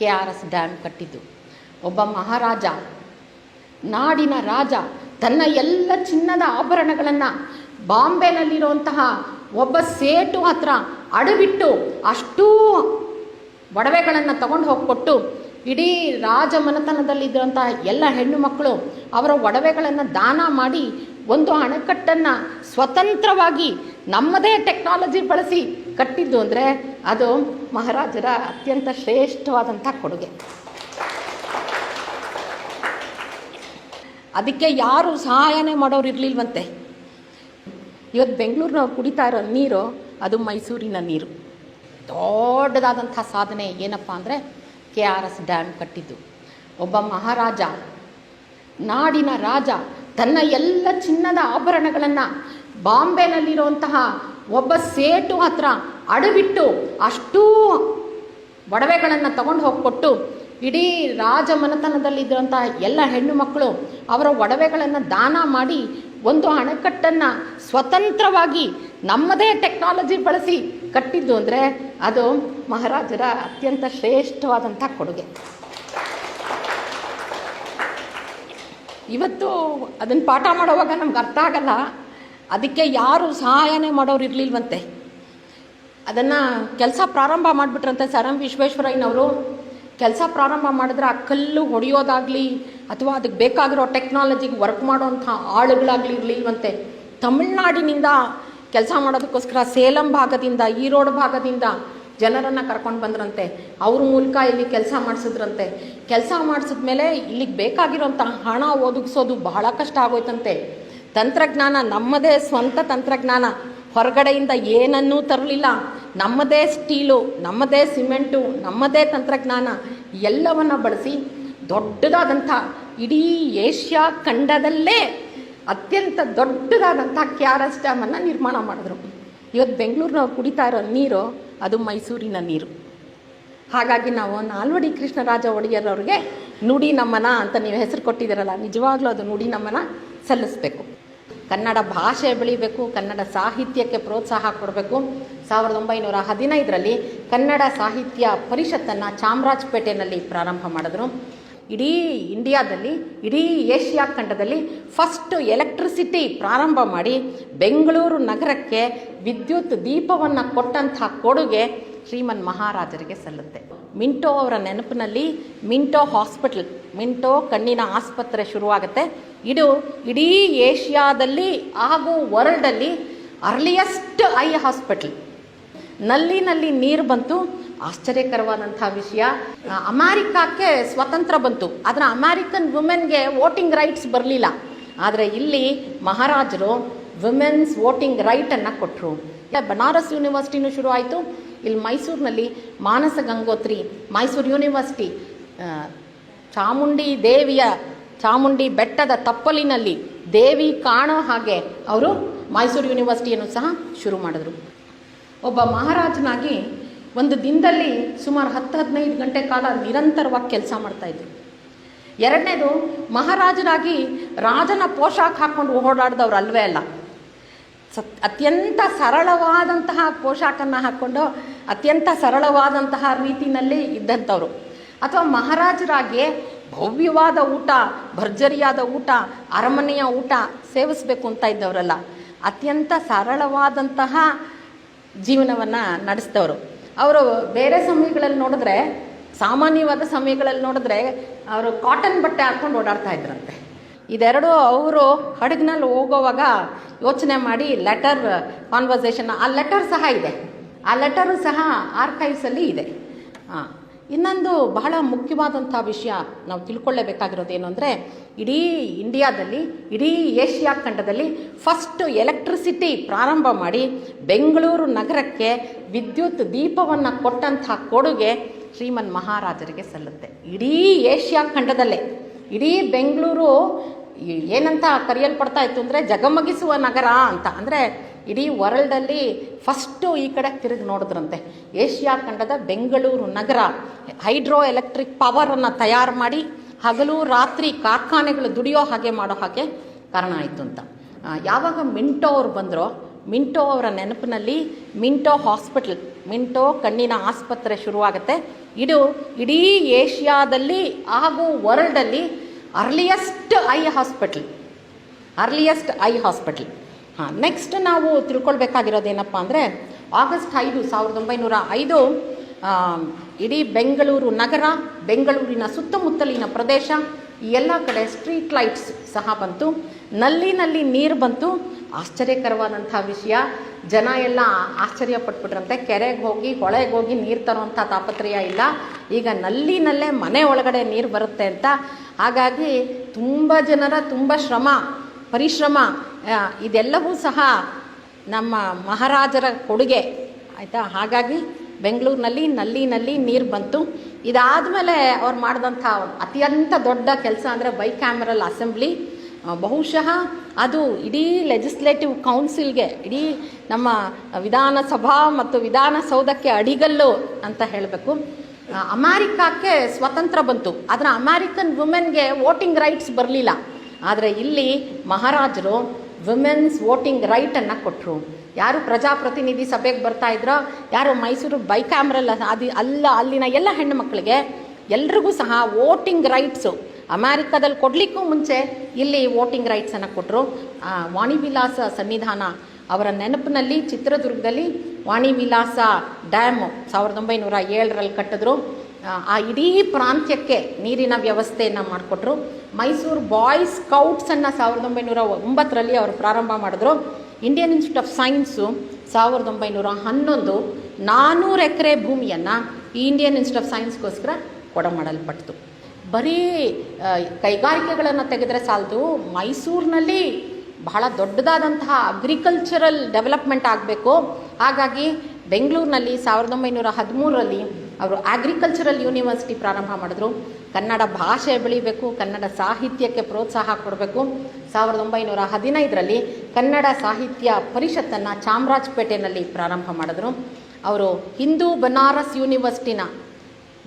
K R S dam ಕಟ್ಟಿದ್ದು. ಒಬ್ಬ ಮಹಾರಾಜ, ನಾಡಿನ ರಾಜ, ತನ್ನ ಎಲ್ಲ ಚಿನ್ನದ ಆಭರಣಗಳನ್ನು ಬಾಂಬೆನಲ್ಲಿರುವಂತಹ ಒಬ್ಬ ಸೇಟು ಹತ್ರ ಅಡವಿಟ್ಟು ಅಷ್ಟೂ ಒಡವೆಗಳನ್ನು ತಗೊಂಡು ಹೋಗಿಕೊಟ್ಟು ಇಡೀ ರಾಜ ಮನೆತನದಲ್ಲಿದ್ದಂತಹ ಎಲ್ಲ ಹೆಣ್ಣು ಮಕ್ಕಳು ಅವರ ಒಡವೆಗಳನ್ನು ದಾನ ಮಾಡಿ ಒಂದು ಅಣೆಕಟ್ಟನ್ನು ಸ್ವತಂತ್ರವಾಗಿ ನಮ್ಮದೇ ಟೆಕ್ನಾಲಜಿ ಬಳಸಿ ಕಟ್ಟಿದ್ದು ಅಂದರೆ ಅದು ಮಹಾರಾಜರ ಅತ್ಯಂತ ಶ್ರೇಷ್ಠವಾದಂಥ ಕೊಡುಗೆ. ಅದಕ್ಕೆ ಯಾರು ಸಹಾಯನೇ ಮಾಡೋರು ಇರಲಿಲ್ವಂತೆ. ಇವತ್ತು ಬೆಂಗಳೂರಿನವ್ರು ಕುಡಿತಾ ಇರೋ ನೀರು ಅದು ಮೈಸೂರಿನ ನೀರು. ದೊಡ್ಡದಾದಂಥ ಸಾಧನೆ ಏನಪ್ಪ ಅಂದರೆ ಕೆ ಆರ್ ಎಸ್ ಡ್ಯಾಮ್ ಕಟ್ಟಿದ್ದು. ಒಬ್ಬ ಮಹಾರಾಜ, ನಾಡಿನ ರಾಜ, ತನ್ನ ಎಲ್ಲ ಚಿನ್ನದ ಆಭರಣಗಳನ್ನು ಬಾಂಬೆನಲ್ಲಿರುವಂತಹ ಒಬ್ಬ ಸೇಟು ಹತ್ರ ಅಡವಿಟ್ಟು ಅಷ್ಟೂ ಒಡವೆಗಳನ್ನು ತಗೊಂಡು ಹೋಗ್ಕೊಟ್ಟು ಇಡೀ ರಾಜ ಮನೆತನದಲ್ಲಿದ್ದಂತಹ ಎಲ್ಲ ಹೆಣ್ಣು ಮಕ್ಕಳು ಅವರ ಒಡವೆಗಳನ್ನು ದಾನ ಮಾಡಿ ಒಂದು ಅಣೆಕಟ್ಟನ್ನು ಸ್ವತಂತ್ರವಾಗಿ ನಮ್ಮದೇ ಟೆಕ್ನಾಲಜಿ ಬಳಸಿ ಕಟ್ಟಿದ್ದು ಅಂದರೆ ಅದು ಮಹಾರಾಜರ ಅತ್ಯಂತ ಶ್ರೇಷ್ಠವಾದಂಥ ಕೊಡುಗೆ. ಇವತ್ತು ಅದನ್ನು ಪಾಠ ಮಾಡೋವಾಗ ನಮ್ಗೆ ಅರ್ಥ ಆಗಲ್ಲ. ಅದಕ್ಕೆ ಯಾರು ಸಹಾಯನೇ ಮಾಡೋರು ಇರಲಿಲ್ವಂತೆ. ಅದನ್ನು ಕೆಲಸ ಪ್ರಾರಂಭ ಮಾಡಿಬಿಟ್ರಂತೆ ಸರ್ ಎಂ ವಿಶ್ವೇಶ್ವರಯ್ಯನವರು. ಕೆಲಸ ಪ್ರಾರಂಭ ಮಾಡಿದ್ರೆ ಆ ಕಲ್ಲು ಹೊಡೆಯೋದಾಗಲಿ ಅಥವಾ ಅದಕ್ಕೆ ಬೇಕಾಗಿರೋ ಟೆಕ್ನಾಲಜಿಗೆ ವರ್ಕ್ ಮಾಡೋವಂಥ ಆಳುಗಳಾಗಲಿ ಇರಲಿಲ್ವಂತೆ. ತಮಿಳ್ನಾಡಿನಿಂದ ಕೆಲಸ ಮಾಡೋದಕ್ಕೋಸ್ಕರ ಸೇಲಂ ಭಾಗದಿಂದ, ಈರೋಡ್ ಭಾಗದಿಂದ ಜನರನ್ನು ಕರ್ಕೊಂಡು ಬಂದ್ರಂತೆ. ಅವ್ರ ಮೂಲಕ ಇಲ್ಲಿ ಕೆಲಸ ಮಾಡಿಸಿದ್ರಂತೆ. ಕೆಲಸ ಮಾಡಿಸಿದ್ಮೇಲೆ ಇಲ್ಲಿಗೆ ಬೇಕಾಗಿರೋಂಥ ಹಣ ಒದಗಿಸೋದು ಬಹಳ ಕಷ್ಟ ಆಗೋಯ್ತಂತೆ. ತಂತ್ರಜ್ಞಾನ ನಮ್ಮದೇ ಸ್ವಂತ ತಂತ್ರಜ್ಞಾನ. ಹೊರಗಡೆಯಿಂದ ಏನನ್ನೂ ತರಲಿಲ್ಲ. ನಮ್ಮದೇ ಸ್ಟೀಲು, ನಮ್ಮದೇ ಸಿಮೆಂಟು, ನಮ್ಮದೇ ತಂತ್ರಜ್ಞಾನ ಎಲ್ಲವನ್ನು ಬಳಸಿ ದೊಡ್ಡದಾದಂಥ ಇಡೀ ಏಷ್ಯಾ ಖಂಡದಲ್ಲೇ ಅತ್ಯಂತ ದೊಡ್ಡದಾದಂಥ ಕೆ ಡ್ಯಾಮನ್ನು ನಿರ್ಮಾಣ ಮಾಡಿದ್ರು. ಇವತ್ತು ಬೆಂಗಳೂರಿನವ್ರು ಕುಡಿತಾ ಇರೋ ನೀರು ಅದು ಮೈಸೂರಿನ ನೀರು. ಹಾಗಾಗಿ ನಾವು ನಾಲ್ವಡಿ ಕೃಷ್ಣರಾಜ ಒಡೆಯರವ್ರಿಗೆ ನುಡಿ ನಮ್ಮನ ಅಂತ ನೀವು ಹೆಸರು ಕೊಟ್ಟಿದ್ದೀರಲ್ಲ, ನಿಜವಾಗ್ಲೂ ಅದು ನುಡಿ ನಮ್ಮನ ಸಲ್ಲಿಸಬೇಕು. ಕನ್ನಡ ಭಾಷೆ ಬೆಳಿಬೇಕು, ಕನ್ನಡ ಸಾಹಿತ್ಯಕ್ಕೆ ಪ್ರೋತ್ಸಾಹ ಕೊಡಬೇಕು. ಸಾವಿರದ ಒಂಬೈನೂರ ಹದಿನೈದರಲ್ಲಿ ಕನ್ನಡ ಸಾಹಿತ್ಯ ಪರಿಷತ್ತನ್ನು ಚಾಮರಾಜಪೇಟೆಯಲ್ಲಿ ಪ್ರಾರಂಭ ಮಾಡಿದ್ರು. ಇಡೀ ಇಂಡಿಯಾದಲ್ಲಿ, ಇಡೀ ಏಷ್ಯಾ ಖಂಡದಲ್ಲಿ ಫಸ್ಟ್ ಎಲೆಕ್ಟ್ರಿಸಿಟಿ ಪ್ರಾರಂಭ ಮಾಡಿ ಬೆಂಗಳೂರು ನಗರಕ್ಕೆ ವಿದ್ಯುತ್ ದೀಪವನ್ನು ಕೊಟ್ಟಂಥ ಕೊಡುಗೆ ಶ್ರೀಮನ್ ಮಹಾರಾಜರಿಗೆ ಸಲ್ಲುತ್ತೆ. ಮಿಂಟೋ ಅವರ ನೆನಪಿನಲ್ಲಿ ಮಿಂಟೋ ಹಾಸ್ಪಿಟಲ್, ಮಿಂಟೋ ಕಣ್ಣಿನ ಆಸ್ಪತ್ರೆ ಶುರುವಾಗುತ್ತೆ. ಇದು ಇಡೀ ಏಷ್ಯಾದಲ್ಲಿ, ಹಾಗೂ ವರ್ಲ್ಡಲ್ಲಿ ಅರ್ಲಿಯಸ್ಟ್ ಐ ಹಾಸ್ಪಿಟಲ್. ನಲ್ಲಿನಲ್ಲಿ ನೀರು ಬಂತು. ಆಶ್ಚರ್ಯಕರವಾದಂಥ ವಿಷಯ. ಅಮೆರಿಕಕ್ಕೆ ಸ್ವತಂತ್ರ ಬಂತು. ಆದರೆ ಅಮೆರಿಕನ್ ವುಮೆನ್ಗೆ ವೋಟಿಂಗ್ ರೈಟ್ಸ್ ಬರಲಿಲ್ಲ. ಆದರೆ ಇಲ್ಲಿ ಮಹಾರಾಜರು ವುಮೆನ್ಸ್ ವೋಟಿಂಗ್ ರೈಟನ್ನು ಕೊಟ್ಟರು ಬನಾರಸ್ ಯೂನಿವರ್ಸಿಟಿನೂ ಶುರು ಆಯಿತು. ಇಲ್ಲಿ ಮೈಸೂರಿನಲ್ಲಿ ಮಾನಸ ಗಂಗೋತ್ರಿ, ಮೈಸೂರು ಯೂನಿವರ್ಸಿಟಿ ಚಾಮುಂಡಿ ದೇವಿಯ, ಚಾಮುಂಡಿ ಬೆಟ್ಟದ ತಪ್ಪಲಿನಲ್ಲಿ ದೇವಿ ಕಾಣೋ ಹಾಗೆ ಅವರು ಮೈಸೂರು ಯೂನಿವರ್ಸಿಟಿಯನ್ನು ಸಹ ಶುರು ಮಾಡಿದ್ರು. ಒಬ್ಬ ಮಹಾರಾಜನಾಗಿ ಒಂದು ದಿನದಲ್ಲಿ ಸುಮಾರು ಹತ್ತು, ಹದಿನೈದು ಗಂಟೆ ಕಾಲ ನಿರಂತರವಾಗಿ ಕೆಲಸ ಮಾಡ್ತಾಯಿದ್ರು ಎರಡನೇದು ಮಹಾರಾಜನಾಗಿ ರಾಜನ ಪೋಷಾಕ್ ಹಾಕ್ಕೊಂಡು ಓಡಾಡಿದವ್ರು ಅಲ್ವೇ ಅಲ್ಲ. ಅತ್ಯಂತ ಸರಳವಾದಂತಹ ಪೋಷಾಕನ್ನು ಹಾಕ್ಕೊಂಡು ಅತ್ಯಂತ ಸರಳವಾದಂತಹ ರೀತಿಯಲ್ಲಿ ಇದ್ದಂಥವ್ರು. ಅಥವಾ ಮಹಾರಾಜರಾಗಿ ಭವ್ಯವಾದ ಊಟ, ಭರ್ಜರಿಯಾದ ಊಟ, ಅರಮನೆಯ ಊಟ ಸೇವಿಸಬೇಕು ಅಂತ ಇದ್ದವರಲ್ಲ. ಅತ್ಯಂತ ಸರಳವಾದಂತಹ ಜೀವನವನ್ನು ನಡೆಸಿದವರು. ಅವರು ಬೇರೆ ಸಮಯಗಳಲ್ಲಿ ನೋಡಿದ್ರೆ, ಸಾಮಾನ್ಯವಾದ ಸಮಯಗಳಲ್ಲಿ ನೋಡಿದ್ರೆ, ಅವರು ಕಾಟನ್ ಬಟ್ಟೆ ಹಾಕ್ಕೊಂಡು ಓಡಾಡ್ತಾ ಇದ್ರಂತೆ. ಇದೆರಡು ಅವರು ಹಡಗಿನಲ್ಲಿ ಹೋಗೋವಾಗ ಯೋಚನೆ ಮಾಡಿ ಲೆಟರ್ ಕಾನ್ವರ್ಸೇಷನ್ ಆ ಲೆಟರ್ ಸಹ ಇದೆ. ಆ ಲೆಟರು ಸಹ ಆರ್ಕೈವ್ಸಲ್ಲಿ ಇದೆ. ಹಾಂ ಇನ್ನೊಂದು ಬಹಳ ಮುಖ್ಯವಾದಂಥ ವಿಷಯ ನಾವು ತಿಳ್ಕೊಳ್ಳೇಬೇಕಾಗಿರೋದು ಏನು ಅಂದರೆ, ಇಡೀ ಇಂಡಿಯಾದಲ್ಲಿ, ಇಡೀ ಏಷ್ಯಾ ಖಂಡದಲ್ಲಿ ಫಸ್ಟ್ ಎಲೆಕ್ಟ್ರಿಸಿಟಿ ಪ್ರಾರಂಭ ಮಾಡಿ ಬೆಂಗಳೂರು ನಗರಕ್ಕೆ ವಿದ್ಯುತ್ ದೀಪವನ್ನು ಕೊಟ್ಟಂಥ ಕೊಡುಗೆ ಶ್ರೀಮನ್ ಮಹಾರಾಜರಿಗೆ ಸಲ್ಲುತ್ತೆ. ಇಡೀ ಏಷ್ಯಾ ಖಂಡದಲ್ಲೇ, ಇಡೀ ಬೆಂಗಳೂರು ಏನಂತ ಕರೆಯಲ್ಪಡ್ತಾ ಇತ್ತು ಅಂದರೆ ಜಗಮಗಿಸುವ ನಗರ ಅಂತ. ಅಂದರೆ ಇಡೀ ವರ್ಲ್ಡಲ್ಲಿ ಫಸ್ಟು ಈ ಕಡೆ ತಿರುಗಿ ನೋಡಿದ್ರಂತೆ. ಏಷ್ಯಾ ಖಂಡದ ಬೆಂಗಳೂರು ನಗರ ಹೈಡ್ರೋ ಎಲೆಕ್ಟ್ರಿಕ್ ಪವರನ್ನು ತಯಾರು ಮಾಡಿ ಹಗಲು ರಾತ್ರಿ ಕಾರ್ಖಾನೆಗಳು ದುಡಿಯೋ ಹಾಗೆ ಮಾಡೋ ಹಾಗೆ ಕಾರಣ ಆಯಿತು ಅಂತ. ಯಾವಾಗ ಮಿಂಟೋ ಅವರು ಬಂದರೋ, ಮಿಂಟೋ ಅವರ ನೆನಪಿನಲ್ಲಿ ಮಿಂಟೋ ಹಾಸ್ಪಿಟಲ್, ಮಿಂಟೋ ಕಣ್ಣಿನ ಆಸ್ಪತ್ರೆ ಶುರುವಾಗುತ್ತೆ. ಇದು ಇಡೀ ಏಷ್ಯಾದಲ್ಲಿ ಹಾಗೂ ವರ್ಲ್ಡಲ್ಲಿ earliest eye hospital earliest eye hospital ಹಾಂ ನೆಕ್ಸ್ಟ್ ನಾವು ತಿಳ್ಕೊಳ್ಬೇಕಾಗಿರೋದೇನಪ್ಪ ಅಂದರೆ ಆಗಸ್ಟ್ ಐದು, ಸಾವಿರದ ಒಂಬೈನೂರ ಐದು ಇಡೀ ಬೆಂಗಳೂರು ನಗರ, ಬೆಂಗಳೂರಿನ ಸುತ್ತಮುತ್ತಲಿನ ಪ್ರದೇಶ ಎಲ್ಲ ಕಡೆ ಸ್ಟ್ರೀಟ್ ಲೈಟ್ಸ್ ಸಹ ಬಂತು. ನಲ್ಲಿ ನಲ್ಲಿ ನೀರು ಬಂತು. ಆಶ್ಚರ್ಯಕರವಾದಂಥ ವಿಷಯ. ಜನ ಎಲ್ಲ ಆಶ್ಚರ್ಯ ಪಟ್ಬಿಟ್ರಂತೆ ಕೆರೆಗೆ ಹೋಗಿ, ಹೊಳೆಗೆ ಹೋಗಿ ನೀರು ತರುವಂಥ ತಾಪತ್ರಯ ಇಲ್ಲ. ಈಗ ನಲ್ಲಿನಲ್ಲೇ ಮನೆ ಒಳಗಡೆ ನೀರು ಬರುತ್ತೆ ಅಂತ. ಹಾಗಾಗಿ ತುಂಬ ಜನರ ತುಂಬ ಶ್ರಮ, ಪರಿಶ್ರಮ. ಇದೆಲ್ಲವೂ ಸಹ ನಮ್ಮ ಮಹಾರಾಜರ ಕೊಡುಗೆ. ಆಯಿತಾ? ಹಾಗಾಗಿ ಬೆಂಗಳೂರಿನಲ್ಲಿ ನಲ್ಲಿನಲ್ಲಿ ನೀರು ಬಂತು. ಇದಾದಮೇಲೆ ಅವ್ರು ಮಾಡಿದಂಥ ಅತ್ಯಂತ ದೊಡ್ಡ ಕೆಲಸ ಅಂದರೆ ಬೈ ಕ್ಯಾಮರಲ್ ಅಸೆಂಬ್ಲಿ. ಬಹುಶಃ ಅದು ಇಡೀ ಲೆಜಿಸ್ಲೇಟಿವ್ ಕೌನ್ಸಿಲ್ಗೆ ಇಡೀ ನಮ್ಮ ವಿಧಾನಸಭಾ ಮತ್ತು ವಿಧಾನಸೌಧಕ್ಕೆ ಅಡಿಗಲ್ಲು ಅಂತ ಹೇಳಬೇಕು. ಅಮೇರಿಕಕ್ಕೆ ಸ್ವತಂತ್ರ ಬಂತು. ಆದರೆ ಅಮೇರಿಕನ್ ವುಮೆನ್ಗೆ ವೋಟಿಂಗ್ ರೈಟ್ಸ್ ಬರಲಿಲ್ಲ. ಆದರೆ ಇಲ್ಲಿ ಮಹಾರಾಜರು ವುಮೆನ್ಸ್ ವೋಟಿಂಗ್ ರೈಟನ್ನು ಕೊಟ್ಟರು ಯಾರು ಪ್ರಜಾಪ್ರತಿನಿಧಿ ಸಭೆಗೆ ಬರ್ತಾ ಇದ್ರೋ, ಯಾರು ಮೈಸೂರು ಬೈಕ್ಯಾಮ್ರಲ್ಲ ಅದು ಅಲ್ಲ ಅಲ್ಲಿನ ಎಲ್ಲ ಹೆಣ್ಣು ಮಕ್ಕಳಿಗೆ ಎಲ್ರಿಗೂ ಸಹ ವೋಟಿಂಗ್ ರೈಟ್ಸು ಅಮ್ಯಾರಿಕಾದಲ್ಲಿ ಕೊಡಲಿಕ್ಕೂ ಮುಂಚೆ ಇಲ್ಲಿ ವೋಟಿಂಗ್ ರೈಟ್ಸನ್ನು ಕೊಟ್ಟರು ವಾಣಿವಿಲಾಸ ಸನ್ನಿಧಾನ ಅವರ ನೆನಪಿನಲ್ಲಿ ಚಿತ್ರದುರ್ಗದಲ್ಲಿ ವಾಣಿವಿಲಾಸ ಡ್ಯಾಮು ಸಾವಿರದ ಒಂಬೈನೂರ ಏಳರಲ್ಲಿ ಕಟ್ಟಿದ್ರು. ಆ, ಇಡೀ ಪ್ರಾಂತ್ಯಕ್ಕೆ ನೀರಿನ ವ್ಯವಸ್ಥೆಯನ್ನು ಮಾಡಿಕೊಟ್ರು. ಮೈಸೂರು ಬಾಯ್ಸ್ ಸ್ಕೌಟ್ಸನ್ನು ಸಾವಿರದ ಒಂಬೈನೂರ ಒಂಬತ್ತರಲ್ಲಿ ಅವರು ಪ್ರಾರಂಭ ಮಾಡಿದ್ರು. ಇಂಡಿಯನ್ ಇನ್ಸ್ಟಿಟ್ಯೂಟ್ ಆಫ್ ಸೈನ್ಸು ಸಾವಿರದ ಒಂಬೈನೂರ ಹನ್ನೊಂದು ನಾನ್ನೂರು ಎಕರೆ ಭೂಮಿಯನ್ನು ಈ ಇಂಡಿಯನ್ ಇನ್ಸ್ಟಿಟ್ಯೂಟ್ ಆಫ್ ಸೈನ್ಸ್ಗೋಸ್ಕರ ಕೊಡ ಮಾಡಲ್ಪಟ್ಟಿತು ಬರೀ ಕೈಗಾರಿಕೆಗಳನ್ನು ತೆಗೆದರೆ ಸಾಲದು, ಮೈಸೂರಿನಲ್ಲಿ ಬಹಳ ದೊಡ್ಡದಾದಂತಹ ಅಗ್ರಿಕಲ್ಚರಲ್ ಡೆವಲಪ್ಮೆಂಟ್ ಆಗಬೇಕು. ಹಾಗಾಗಿ ಬೆಂಗಳೂರಿನಲ್ಲಿ ಸಾವಿರದ ಒಂಬೈನೂರ ಹದಿಮೂರರಲ್ಲಿ ಅವರು ಅಗ್ರಿಕಲ್ಚರಲ್ ಯೂನಿವರ್ಸಿಟಿ ಪ್ರಾರಂಭ ಮಾಡಿದ್ರು. ಕನ್ನಡ ಭಾಷೆ ಬೆಳಿಬೇಕು, ಕನ್ನಡ ಸಾಹಿತ್ಯಕ್ಕೆ ಪ್ರೋತ್ಸಾಹ ಕೊಡಬೇಕು. ಸಾವಿರದ ಒಂಬೈನೂರ ಹದಿನೈದರಲ್ಲಿ ಕನ್ನಡ ಸಾಹಿತ್ಯ ಪರಿಷತ್ತನ್ನು ಚಾಮರಾಜಪೇಟೆಯಲ್ಲಿ ಪ್ರಾರಂಭ ಮಾಡಿದ್ರು. ಅವರು ಹಿಂದೂ, ಬನಾರಸ್ ಯೂನಿವರ್ಸಿಟಿನ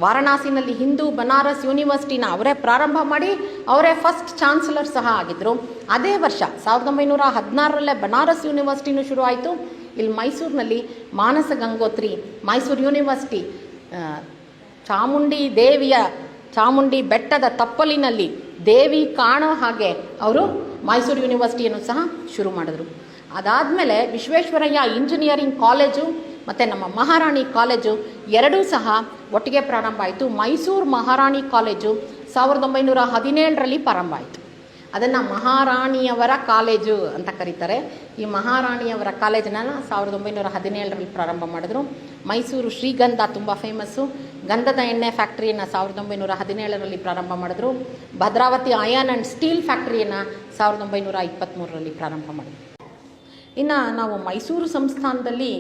ವಾರಣಾಸಿನಲ್ಲಿ ಹಿಂದೂ ಬನಾರಸ್ ಯೂನಿವರ್ಸಿಟಿನ ಅವರೇ ಪ್ರಾರಂಭ ಮಾಡಿ ಅವರೇ ಫಸ್ಟ್ ಚಾನ್ಸಲರ್ ಸಹ ಆಗಿದ್ದರು ಅದೇ ವರ್ಷ ಸಾವಿರದ ಒಂಬೈನೂರ ಹದಿನಾರರಲ್ಲೇ ಬನಾರಸ್ ಯೂನಿವರ್ಸಿಟಿನೂ ಶುರುವಾಯಿತು ಇಲ್ಲಿ ಮೈಸೂರಿನಲ್ಲಿ ಮಾನಸ ಗಂಗೋತ್ರಿ, ಮೈಸೂರು ಯೂನಿವರ್ಸಿಟಿ ಚಾಮುಂಡಿ ದೇವಿಯ, ಚಾಮುಂಡಿ ಬೆಟ್ಟದ ತಪ್ಪಲಿನಲ್ಲಿ ದೇವಿ ಕಾಣೋ ಹಾಗೆ ಅವರು ಮೈಸೂರು ಯೂನಿವರ್ಸಿಟಿಯನ್ನು ಸಹ ಶುರು ಮಾಡಿದ್ರು. ಅದಾದಮೇಲೆ ವಿಶ್ವೇಶ್ವರಯ್ಯ ಇಂಜಿನಿಯರಿಂಗ್ ಕಾಲೇಜು ಮತ್ತು ನಮ್ಮ ಮಹಾರಾಣಿ ಕಾಲೇಜು ಎರಡೂ ಸಹ ಒಟ್ಟಿಗೆ ಪ್ರಾರಂಭ ಆಯಿತು. ಮೈಸೂರು ಮಹಾರಾಣಿ ಕಾಲೇಜು ಸಾವಿರದ ಒಂಬೈನೂರ ಹದಿನೇಳರಲ್ಲಿ ಪ್ರಾರಂಭ ಆಯಿತು. ಅದನ್ನು ಮಹಾರಾಣಿಯವರ ಕಾಲೇಜು ಅಂತ ಕರೀತಾರೆ. ಈ ಮಹಾರಾಣಿಯವರ ಕಾಲೇಜನ್ನ ಸಾವಿರದ ಒಂಬೈನೂರ ಹದಿನೇಳರಲ್ಲಿ ಪ್ರಾರಂಭ ಮಾಡಿದ್ರು. ಮೈಸೂರು ಶ್ರೀಗಂಧ ತುಂಬ ಫೇಮಸ್ಸು ಗಂಧದ ಎಣ್ಣೆ ಫ್ಯಾಕ್ಟ್ರಿಯನ್ನು ಸಾವಿರದ ಒಂಬೈನೂರ ಹದಿನೇಳರಲ್ಲಿ ಪ್ರಾರಂಭ ಮಾಡಿದ್ರು. ಭದ್ರಾವತಿ ಅಯಾನ್ ಆ್ಯಂಡ್ ಸ್ಟೀಲ್ ಫ್ಯಾಕ್ಟ್ರಿಯನ್ನು ಸಾವಿರದ ಒಂಬೈನೂರ ಇಪ್ಪತ್ತ್ಮೂರರಲ್ಲಿ ಪ್ರಾರಂಭ ಮಾಡಿದ್ರು. ಇನ್ನು ನಾವು ಮೈಸೂರು ಸಂಸ್ಥಾನದಲ್ಲಿ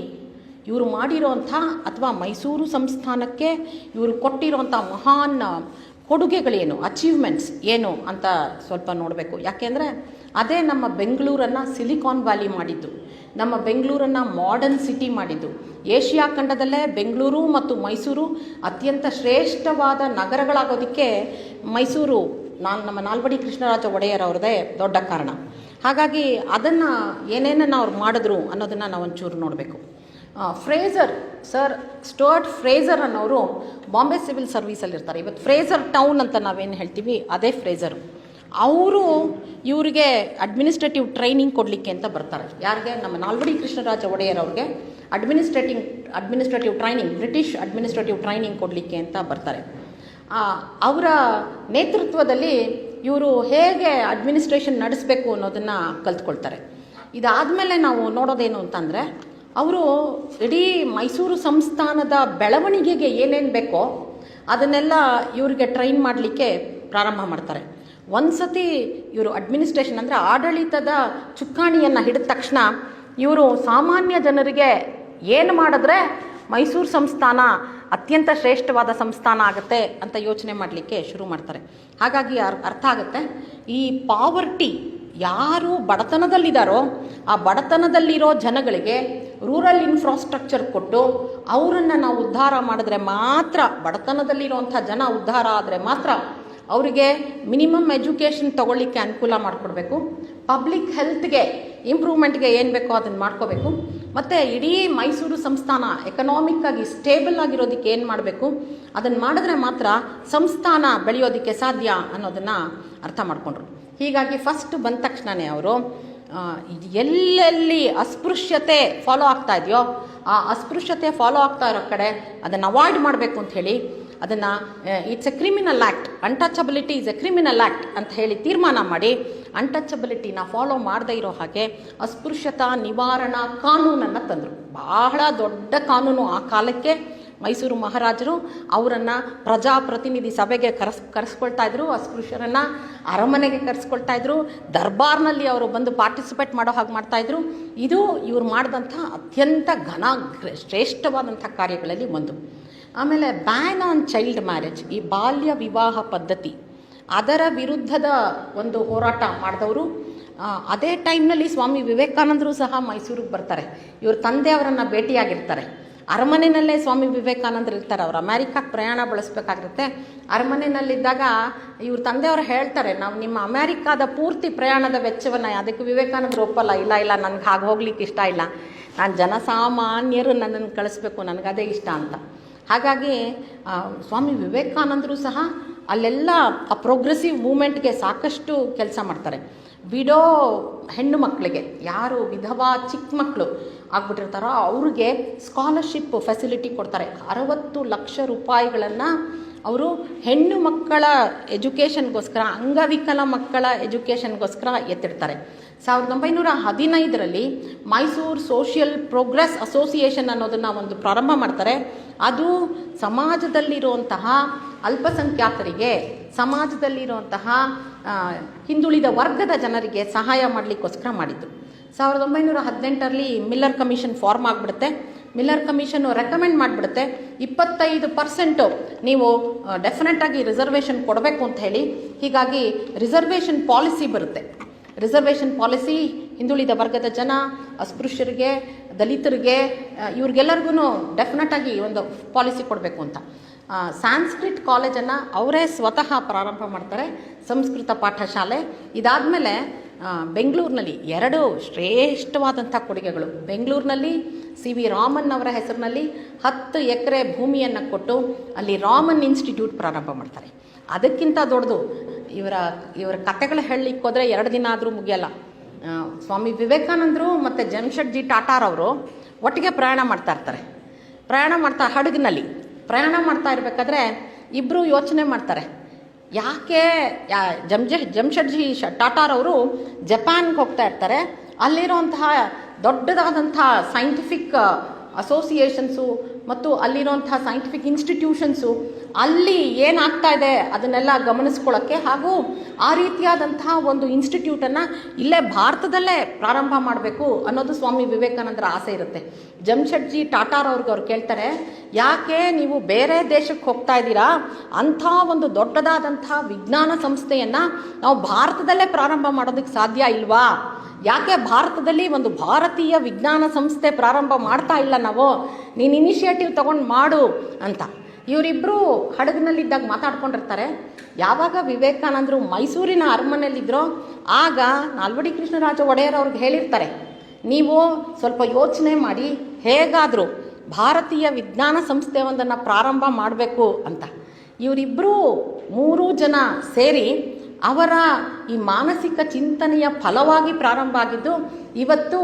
ಇವರು ಮಾಡಿರೋಂಥ ಅಥವಾ ಮೈಸೂರು ಸಂಸ್ಥಾನಕ್ಕೆ ಇವರು ಕೊಟ್ಟಿರೋಂಥ ಮಹಾನ್ ಕೊಡುಗೆಗಳೇನು ಅಚೀವ್ಮೆಂಟ್ಸ್ ಏನು ಅಂತ ಸ್ವಲ್ಪ ನೋಡಬೇಕು. ಯಾಕೆಂದರೆ ಅದೇ ನಮ್ಮ ಬೆಂಗಳೂರನ್ನು ಸಿಲಿಕಾನ್ ವ್ಯಾಲಿ ಮಾಡಿದ್ದು. ನಮ್ಮ ಬೆಂಗಳೂರನ್ನು ಮಾಡರ್ನ್ ಸಿಟಿ ಮಾಡಿದ್ದು. ಏಷ್ಯಾ ಖಂಡದಲ್ಲೇ ಬೆಂಗಳೂರು ಮತ್ತು ಮೈಸೂರು ಅತ್ಯಂತ ಶ್ರೇಷ್ಠವಾದ ನಗರಗಳಾಗೋದಕ್ಕೆ ಮೈಸೂರು ನಾನು ನಮ್ಮ ನಾಲ್ವಡಿ ಕೃಷ್ಣರಾಜ ಒಡೆಯರ್ ಅವ್ರದೇ ದೊಡ್ಡ ಕಾರಣ. ಹಾಗಾಗಿ ಅದನ್ನು ಏನೇನನ್ನು ಅವ್ರು ಮಾಡಿದ್ರು ಅನ್ನೋದನ್ನು ನಾವು ಒಂಚೂರು ನೋಡಬೇಕು. ಫ್ರೇಸರ್ ಸರ್ ಸ್ಟುವರ್ಟ್ ಫ್ರೇಜರ್ ಅನ್ನೋರು ಬಾಂಬೆ ಸಿವಿಲ್ ಸರ್ವೀಸಲ್ಲಿ ಇರ್ತಾರೆ. ಇವತ್ತು ಫ್ರೇಜರ್ ಟೌನ್ ಅಂತ ನಾವೇನು ಹೇಳ್ತೀವಿ, ಅದೇ ಫ್ರೇಸರು ಅವರು ಇವರಿಗೆ ಅಡ್ಮಿನಿಸ್ಟ್ರೇಟಿವ್ ಟ್ರೈನಿಂಗ್ ಕೊಡಲಿಕ್ಕೆ ಅಂತ ಬರ್ತಾರೆ. ಯಾರಿಗೆ? ನಮ್ಮ ನಾಲ್ವಡಿ ಕೃಷ್ಣರಾಜ ಒಡೆಯರ್ ಅವ್ರಿಗೆ administrating administrative training British administrative training ಕೊಡಲಿಕ್ಕೆ ಅಂತ ಬರ್ತಾರೆ. ಅವರ ನೇತೃತ್ವದಲ್ಲಿ ಇವರು ಹೇಗೆ ಅಡ್ಮಿನಿಸ್ಟ್ರೇಷನ್ ನಡೆಸಬೇಕು ಅನ್ನೋದನ್ನು ಕಲ್ತ್ಕೊಳ್ತಾರೆ. ಇದಾದಮೇಲೆ ನಾವು ನೋಡೋದೇನು ಅಂತಂದರೆ ಅವರು ಇಡೀ ಮೈಸೂರು ಸಂಸ್ಥಾನದ ಬೆಳವಣಿಗೆಗೆ ಏನೇನು ಬೇಕೋ ಅದನ್ನೆಲ್ಲ ಇವರಿಗೆ ಟ್ರೈನ್ ಮಾಡಲಿಕ್ಕೆ ಪ್ರಾರಂಭ ಮಾಡ್ತಾರೆ. ಒಂದು ಸತಿ ಇವರು ಅಡ್ಮಿನಿಸ್ಟ್ರೇಷನ್ ಅಂದರೆ ಆಡಳಿತದ ಚುಕ್ಕಾಣಿಯನ್ನು ಹಿಡಿದ ತಕ್ಷಣ ಇವರು ಸಾಮಾನ್ಯ ಜನರಿಗೆ ಏನು ಮಾಡಿದ್ರೆ ಮೈಸೂರು ಸಂಸ್ಥಾನ ಅತ್ಯಂತ ಶ್ರೇಷ್ಠವಾದ ಸಂಸ್ಥಾನ ಆಗುತ್ತೆ ಅಂತ ಯೋಚನೆ ಮಾಡಲಿಕ್ಕೆ ಶುರು ಮಾಡ್ತಾರೆ. ಹಾಗಾಗಿ ಅರ್ಥ ಆಗುತ್ತೆ, ಈ ಪಾವರ್ಟಿ ಯಾರು ಬಡತನದಲ್ಲಿದ್ದಾರೋ ಆ ಬಡತನದಲ್ಲಿರೋ ಜನಗಳಿಗೆ ರೂರಲ್ ಇನ್ಫ್ರಾಸ್ಟ್ರಕ್ಚರ್ ಕೊಟ್ಟು ಅವರನ್ನು ನಾವು ಉದ್ಧಾರ ಮಾಡಿದ್ರೆ ಮಾತ್ರ, ಬಡತನದಲ್ಲಿರುವಂಥ ಜನ ಉದ್ಧಾರ ಆದರೆ ಮಾತ್ರ ಅವರಿಗೆ ಮಿನಿಮಮ್ ಎಜುಕೇಷನ್ ತಗೊಳ್ಳಿಕ್ಕೆ ಅನುಕೂಲ ಮಾಡಿಕೊಡ್ಬೇಕು. ಪಬ್ಲಿಕ್ ಹೆಲ್ತ್ಗೆ ಇಂಪ್ರೂವ್ಮೆಂಟ್ಗೆ ಏನು ಬೇಕೋ ಅದನ್ನು ಮಾಡ್ಕೋಬೇಕು. ಮತ್ತು ಇಡೀ ಮೈಸೂರು ಸಂಸ್ಥಾನ ಎಕನಾಮಿಕ್ ಆಗಿ ಸ್ಟೇಬಲ್ ಆಗಿರೋದಕ್ಕೆ ಏನು ಮಾಡಬೇಕು? ಅದನ್ನು ಮಾಡಿದ್ರೆ ಮಾತ್ರ ಸಂಸ್ಥಾನ ಬೆಳೆಯೋದಕ್ಕೆ ಸಾಧ್ಯ ಅನ್ನೋದನ್ನು ಅರ್ಥ ಮಾಡಿಕೊಂಡ್ರು. ಹೀಗಾಗಿ ಫಸ್ಟ್ ಬಂದ ತಕ್ಷಣವೇ ಅವರು ಎಲ್ಲೆಲ್ಲಿ ಅಸ್ಪೃಶ್ಯತೆ ಫಾಲೋ ಆಗ್ತಾ ಇದೆಯೋ, ಆ ಅಸ್ಪೃಶ್ಯತೆ ಫಾಲೋ ಆಗ್ತಾ ಇರೋ ಕಡೆ ಅದನ್ನು ಅವಾಯ್ಡ್ ಮಾಡಬೇಕು ಅಂತ ಹೇಳಿ ಅದನ್ನು it's a criminal act untouchability is a criminal act ಅಂತ ಹೇಳಿ ತೀರ್ಮಾನ ಮಾಡಿ ಅನ್ಟಚಬಿಲಿಟಿನ ಫಾಲೋ ಮಾಡದೇ ಇರೋ ಹಾಗೆ ಅಸ್ಪೃಶ್ಯತಾ ನಿವಾರಣಾ ಕಾನೂನನ್ನು ತಂದರು. ಬಹಳ ದೊಡ್ಡ ಕಾನೂನು ಆ ಕಾಲಕ್ಕೆ ಮೈಸೂರು ಮಹಾರಾಜರು ಅವರನ್ನು ಪ್ರಜಾಪ್ರತಿನಿಧಿ ಸಭೆಗೆ ಕರೆಸ್, ಕರೆಸ್ಕೊಳ್ತಾ ಇದ್ರು. ಅಸ್ಪೃಶ್ಯರನ್ನು ಅರಮನೆಗೆ ಕರೆಸ್ಕೊಳ್ತಾ ಇದ್ರು. ದರ್ಬಾರ್ನಲ್ಲಿ ಅವರು ಬಂದು ಪಾರ್ಟಿಸಿಪೇಟ್ ಮಾಡೋ ಹಾಗೆ ಮಾಡ್ತಾ ಇದ್ರು. ಇದು ಇವ್ರು ಮಾಡಿದಂಥ ಅತ್ಯಂತ ಘನ ಶ್ರೇಷ್ಠವಾದಂಥ ಕಾರ್ಯಗಳಲ್ಲಿ ಒಂದು. ಆಮೇಲೆ ಬ್ಯಾನ್ ಆನ್ ಚೈಲ್ಡ್ ಮ್ಯಾರೇಜ್, ಈ ಬಾಲ್ಯ ವಿವಾಹ ಪದ್ಧತಿ, ಅದರ ವಿರುದ್ಧದ ಒಂದು ಹೋರಾಟ ಮಾಡಿದವರು. ಅದೇ ಟೈಮ್ನಲ್ಲಿ ಸ್ವಾಮಿ ವಿವೇಕಾನಂದರು ಸಹ ಮೈಸೂರಿಗೆ ಬರ್ತಾರೆ. ಇವ್ರ ತಂದೆಯವರನ್ನು ಭೇಟಿಯಾಗಿರ್ತಾರೆ. ಅರಮನೆಯಲ್ಲೇ ಸ್ವಾಮಿ ವಿವೇಕಾನಂದರು ಇರ್ತಾರೆ. ಅವ್ರು ಅಮೇರಿಕಾಕ್ಕೆ ಪ್ರಯಾಣ ಬಳಸಬೇಕಾಗಿರುತ್ತೆ. ಅರಮನೆಯಲ್ಲಿದ್ದಾಗ ಇವ್ರ ತಂದೆಯವರು ಹೇಳ್ತಾರೆ, ನಾವು ನಿಮ್ಮ ಅಮೇರಿಕಾದ ಪೂರ್ತಿ ಪ್ರಯಾಣದ ವೆಚ್ಚವನ್ನು ಅದಕ್ಕೆ ವಿವೇಕಾನಂದರು ಒಪ್ಪಲ್ಲ. ಇಲ್ಲ ಇಲ್ಲ, ನನಗೆ ಹಾಗೆ ಹೋಗ್ಲಿಕ್ಕೆ ಇಷ್ಟ ಇಲ್ಲ. ನಾನು ಜನಸಾಮಾನ್ಯರು ನನ್ನನ್ನು ಕಳಿಸ್ಬೇಕು ನನಗದೇ ಇಷ್ಟ ಅಂತ. ಹಾಗಾಗಿ ಸ್ವಾಮಿ ವಿವೇಕಾನಂದರು ಸಹ ಅಲ್ಲೆಲ್ಲ ಆ ಪ್ರೋಗ್ರೆಸಿವ್ ಮೂಮೆಂಟ್ಗೆ ಸಾಕಷ್ಟು ಕೆಲಸ ಮಾಡ್ತಾರೆ. ಬಿಡೋ ಹೆಣ್ಣು ಮಕ್ಕಳಿಗೆ ಯಾರು ವಿಧವಾ ಚಿಕ್ಕ ಮಕ್ಕಳು ಆಗ್ಬಿಟ್ಟಿರ್ತಾರೋ ಅವ್ರಿಗೆ ಸ್ಕಾಲರ್ಶಿಪ್ ಫೆಸಿಲಿಟಿ ಕೊಡ್ತಾರೆ. ಅರವತ್ತು ಲಕ್ಷ ರೂಪಾಯಿಗಳನ್ನು ಅವರು ಹೆಣ್ಣು ಮಕ್ಕಳ ಎಜುಕೇಷನ್ಗೋಸ್ಕರ ಅಂಗವಿಕಲ ಮಕ್ಕಳ ಎಜುಕೇಷನ್ಗೋಸ್ಕರ ಎತ್ತಿಡ್ತಾರೆ. ಸಾವಿರದ ಒಂಬೈನೂರ ಹದಿನೈದರಲ್ಲಿ ಮೈಸೂರು ಸೋಷಿಯಲ್ ಪ್ರೋಗ್ರೆಸ್ ಅಸೋಸಿಯೇಷನ್ ಅನ್ನೋದನ್ನು ಒಂದು ಪ್ರಾರಂಭ ಮಾಡ್ತಾರೆ. ಅದು ಸಮಾಜದಲ್ಲಿರುವಂತಹ ಅಲ್ಪಸಂಖ್ಯಾತರಿಗೆ, ಸಮಾಜದಲ್ಲಿರುವಂತಹ ಹಿಂದುಳಿದ ವರ್ಗದ ಜನರಿಗೆ ಸಹಾಯ ಮಾಡಲಿಕ್ಕೋಸ್ಕರ ಮಾಡಿದ್ದು. ಸಾವಿರದ ಒಂಬೈನೂರ ಹದಿನೆಂಟರಲ್ಲಿ ಮಿಲ್ಲರ್ ಕಮಿಷನ್ ಫಾರ್ಮ್ ಆಗಿಬಿಡುತ್ತೆ. ಮಿಲ್ಲರ್ ಕಮಿಷನ್ನು ರೆಕಮೆಂಡ್ ಮಾಡಿಬಿಡುತ್ತೆ. ಇಪ್ಪತ್ತೈದು ಪರ್ಸೆಂಟು ನೀವು ಡೆಫಿನೆಟ್ ಆಗಿ ರಿಸರ್ವೇಷನ್ ಕೊಡಬೇಕು ಅಂತ ಹೇಳಿ. ಹೀಗಾಗಿ ರಿಸರ್ವೇಷನ್ ಪಾಲಿಸಿ ಬರುತ್ತೆ. ರಿಸರ್ವೇಷನ್ ಪಾಲಿಸಿ ಹಿಂದುಳಿದ ವರ್ಗದ ಜನ, ಅಸ್ಪೃಶ್ಯರಿಗೆ, ದಲಿತರಿಗೆ ಇವ್ರಿಗೆಲ್ಲರಿಗೂ ಡೆಫಿನೆಟ್ ಆಗಿ ಒಂದು ಪಾಲಿಸಿ ಕೊಡಬೇಕು ಅಂತ. ಸಾನ್ಸ್ಕ್ರಿಟ್ ಕಾಲೇಜನ್ನು ಅವರೇ ಸ್ವತಃ ಪ್ರಾರಂಭ ಮಾಡ್ತಾರೆ ಸಂಸ್ಕೃತ ಪಾಠಶಾಲೆ. ಇದಾದಮೇಲೆ ಬೆಂಗಳೂರಿನಲ್ಲಿ ಎರಡು ಶ್ರೇಷ್ಠವಾದಂಥ ಕೊಡುಗೆಗಳು. ಬೆಂಗಳೂರಿನಲ್ಲಿ ಸಿ ವಿ ರಾಮನ್ ಅವರ ಹೆಸರಿನಲ್ಲಿ ಹತ್ತು ಎಕರೆ ಭೂಮಿಯನ್ನು ಕೊಟ್ಟು ಅಲ್ಲಿ ರಾಮನ್ ಇನ್ಸ್ಟಿಟ್ಯೂಟ್ ಪ್ರಾರಂಭ ಮಾಡ್ತಾರೆ. ಅದಕ್ಕಿಂತ ದೊಡ್ಡದು. ಇವರ ಇವರ ಕತೆಗಳು ಹೇಳಲಿಕ್ಕೆ ಹೋದರೆ ಎರಡು ದಿನ ಆದರೂ ಮುಗಿಯಲ್ಲ. ಸ್ವಾಮಿ ವಿವೇಕಾನಂದರು ಮತ್ತು ಜಮ್ಶೆಡ್ಜಿ ಟಾಟಾರವರು ಒಟ್ಟಿಗೆ ಪ್ರಯಾಣ ಮಾಡ್ತಾ ಇರ್ತಾರೆ. ಪ್ರಯಾಣ ಮಾಡ್ತಾ, ಹಡಗಿನಲ್ಲಿ ಪ್ರಯಾಣ ಮಾಡ್ತಾ ಇರಬೇಕಾದ್ರೆ ಇಬ್ಬರು ಯೋಚನೆ ಮಾಡ್ತಾರೆ. ಯಾಕೆ, ಯಾ, ಜಮ್ಜೆ ಜಮ್ಶೆಡ್ಜಿ ಟಾಟಾರವರು ಜಪಾನ್ಗೆ ಹೋಗ್ತಾ ಇರ್ತಾರೆ. ಅಲ್ಲಿರುವಂತಹ ದೊಡ್ಡದಾದಂಥ ಸೈಂಟಿಫಿಕ್ ಅಸೋಸಿಯೇಷನ್ಸು ಮತ್ತು ಅಲ್ಲಿರೋಂಥ ಸೈಂಟಿಫಿಕ್ ಇನ್ಸ್ಟಿಟ್ಯೂಷನ್ಸು ಅಲ್ಲಿ ಏನಾಗ್ತಾ ಇದೆ ಅದನ್ನೆಲ್ಲ ಗಮನಿಸ್ಕೊಳ್ಳೋಕ್ಕೆ ಹಾಗೂ ಆ ರೀತಿಯಾದಂತಹ ಒಂದು ಇನ್ಸ್ಟಿಟ್ಯೂಟನ್ನು ಇಲ್ಲೇ ಭಾರತದಲ್ಲೇ ಪ್ರಾರಂಭ ಮಾಡಬೇಕು ಅನ್ನೋದು ಸ್ವಾಮಿ ವಿವೇಕಾನಂದರ ಆಸೆ ಇರುತ್ತೆ. ಜಮ್ಶೆಡ್ಜಿ ಟಾಟಾರವ್ರಿಗೆ ಅವ್ರು ಕೇಳ್ತಾರೆ, ಯಾಕೆ ನೀವು ಬೇರೆ ದೇಶಕ್ಕೆ ಹೋಗ್ತಾ ಇದ್ದೀರಾ? ಅಂಥ ಒಂದು ದೊಡ್ಡದಾದಂಥ ವಿಜ್ಞಾನ ಸಂಸ್ಥೆಯನ್ನು ನಾವು ಭಾರತದಲ್ಲೇ ಪ್ರಾರಂಭ ಮಾಡೋದಕ್ಕೆ ಸಾಧ್ಯ ಇಲ್ವಾ? ಯಾಕೆ ಭಾರತದಲ್ಲಿ ಒಂದು ಭಾರತೀಯ ವಿಜ್ಞಾನ ಸಂಸ್ಥೆ ಪ್ರಾರಂಭ ಮಾಡ್ತಾ ಇಲ್ಲ ನಾವು? ನೀನು ಇನಿಷಿಯೇಟಿವ್ ತಗೊಂಡು ಮಾಡು ಅಂತ. ಇವರಿಬ್ಬರು ಹಡಗಿನಲ್ಲಿದ್ದಾಗ ಮಾತಾಡ್ಕೊಂಡಿರ್ತಾರೆ. ಯಾವಾಗ ವಿವೇಕಾನಂದರು ಮೈಸೂರಿನ ಅರಮನೆಯಲ್ಲಿದ್ದರೋ ಆಗ ನಾಲ್ವಡಿ ಕೃಷ್ಣರಾಜ ಒಡೆಯರ್ ಅವ್ರಿಗೆ ಹೇಳಿರ್ತಾರೆ, ನೀವು ಸ್ವಲ್ಪ ಯೋಚನೆ ಮಾಡಿ, ಹೇಗಾದರೂ ಭಾರತೀಯ ವಿಜ್ಞಾನ ಸಂಸ್ಥೆ ಒಂದನ್ನು ಪ್ರಾರಂಭ ಮಾಡಬೇಕು ಅಂತ. ಇವರಿಬ್ಬರು ಮೂರೂ ಜನ ಸೇರಿ ಅವರ ಈ ಮಾನಸಿಕ ಚಿಂತನೆಯ ಫಲವಾಗಿ ಪ್ರಾರಂಭ ಆಗಿದ್ದು, ಇವತ್ತು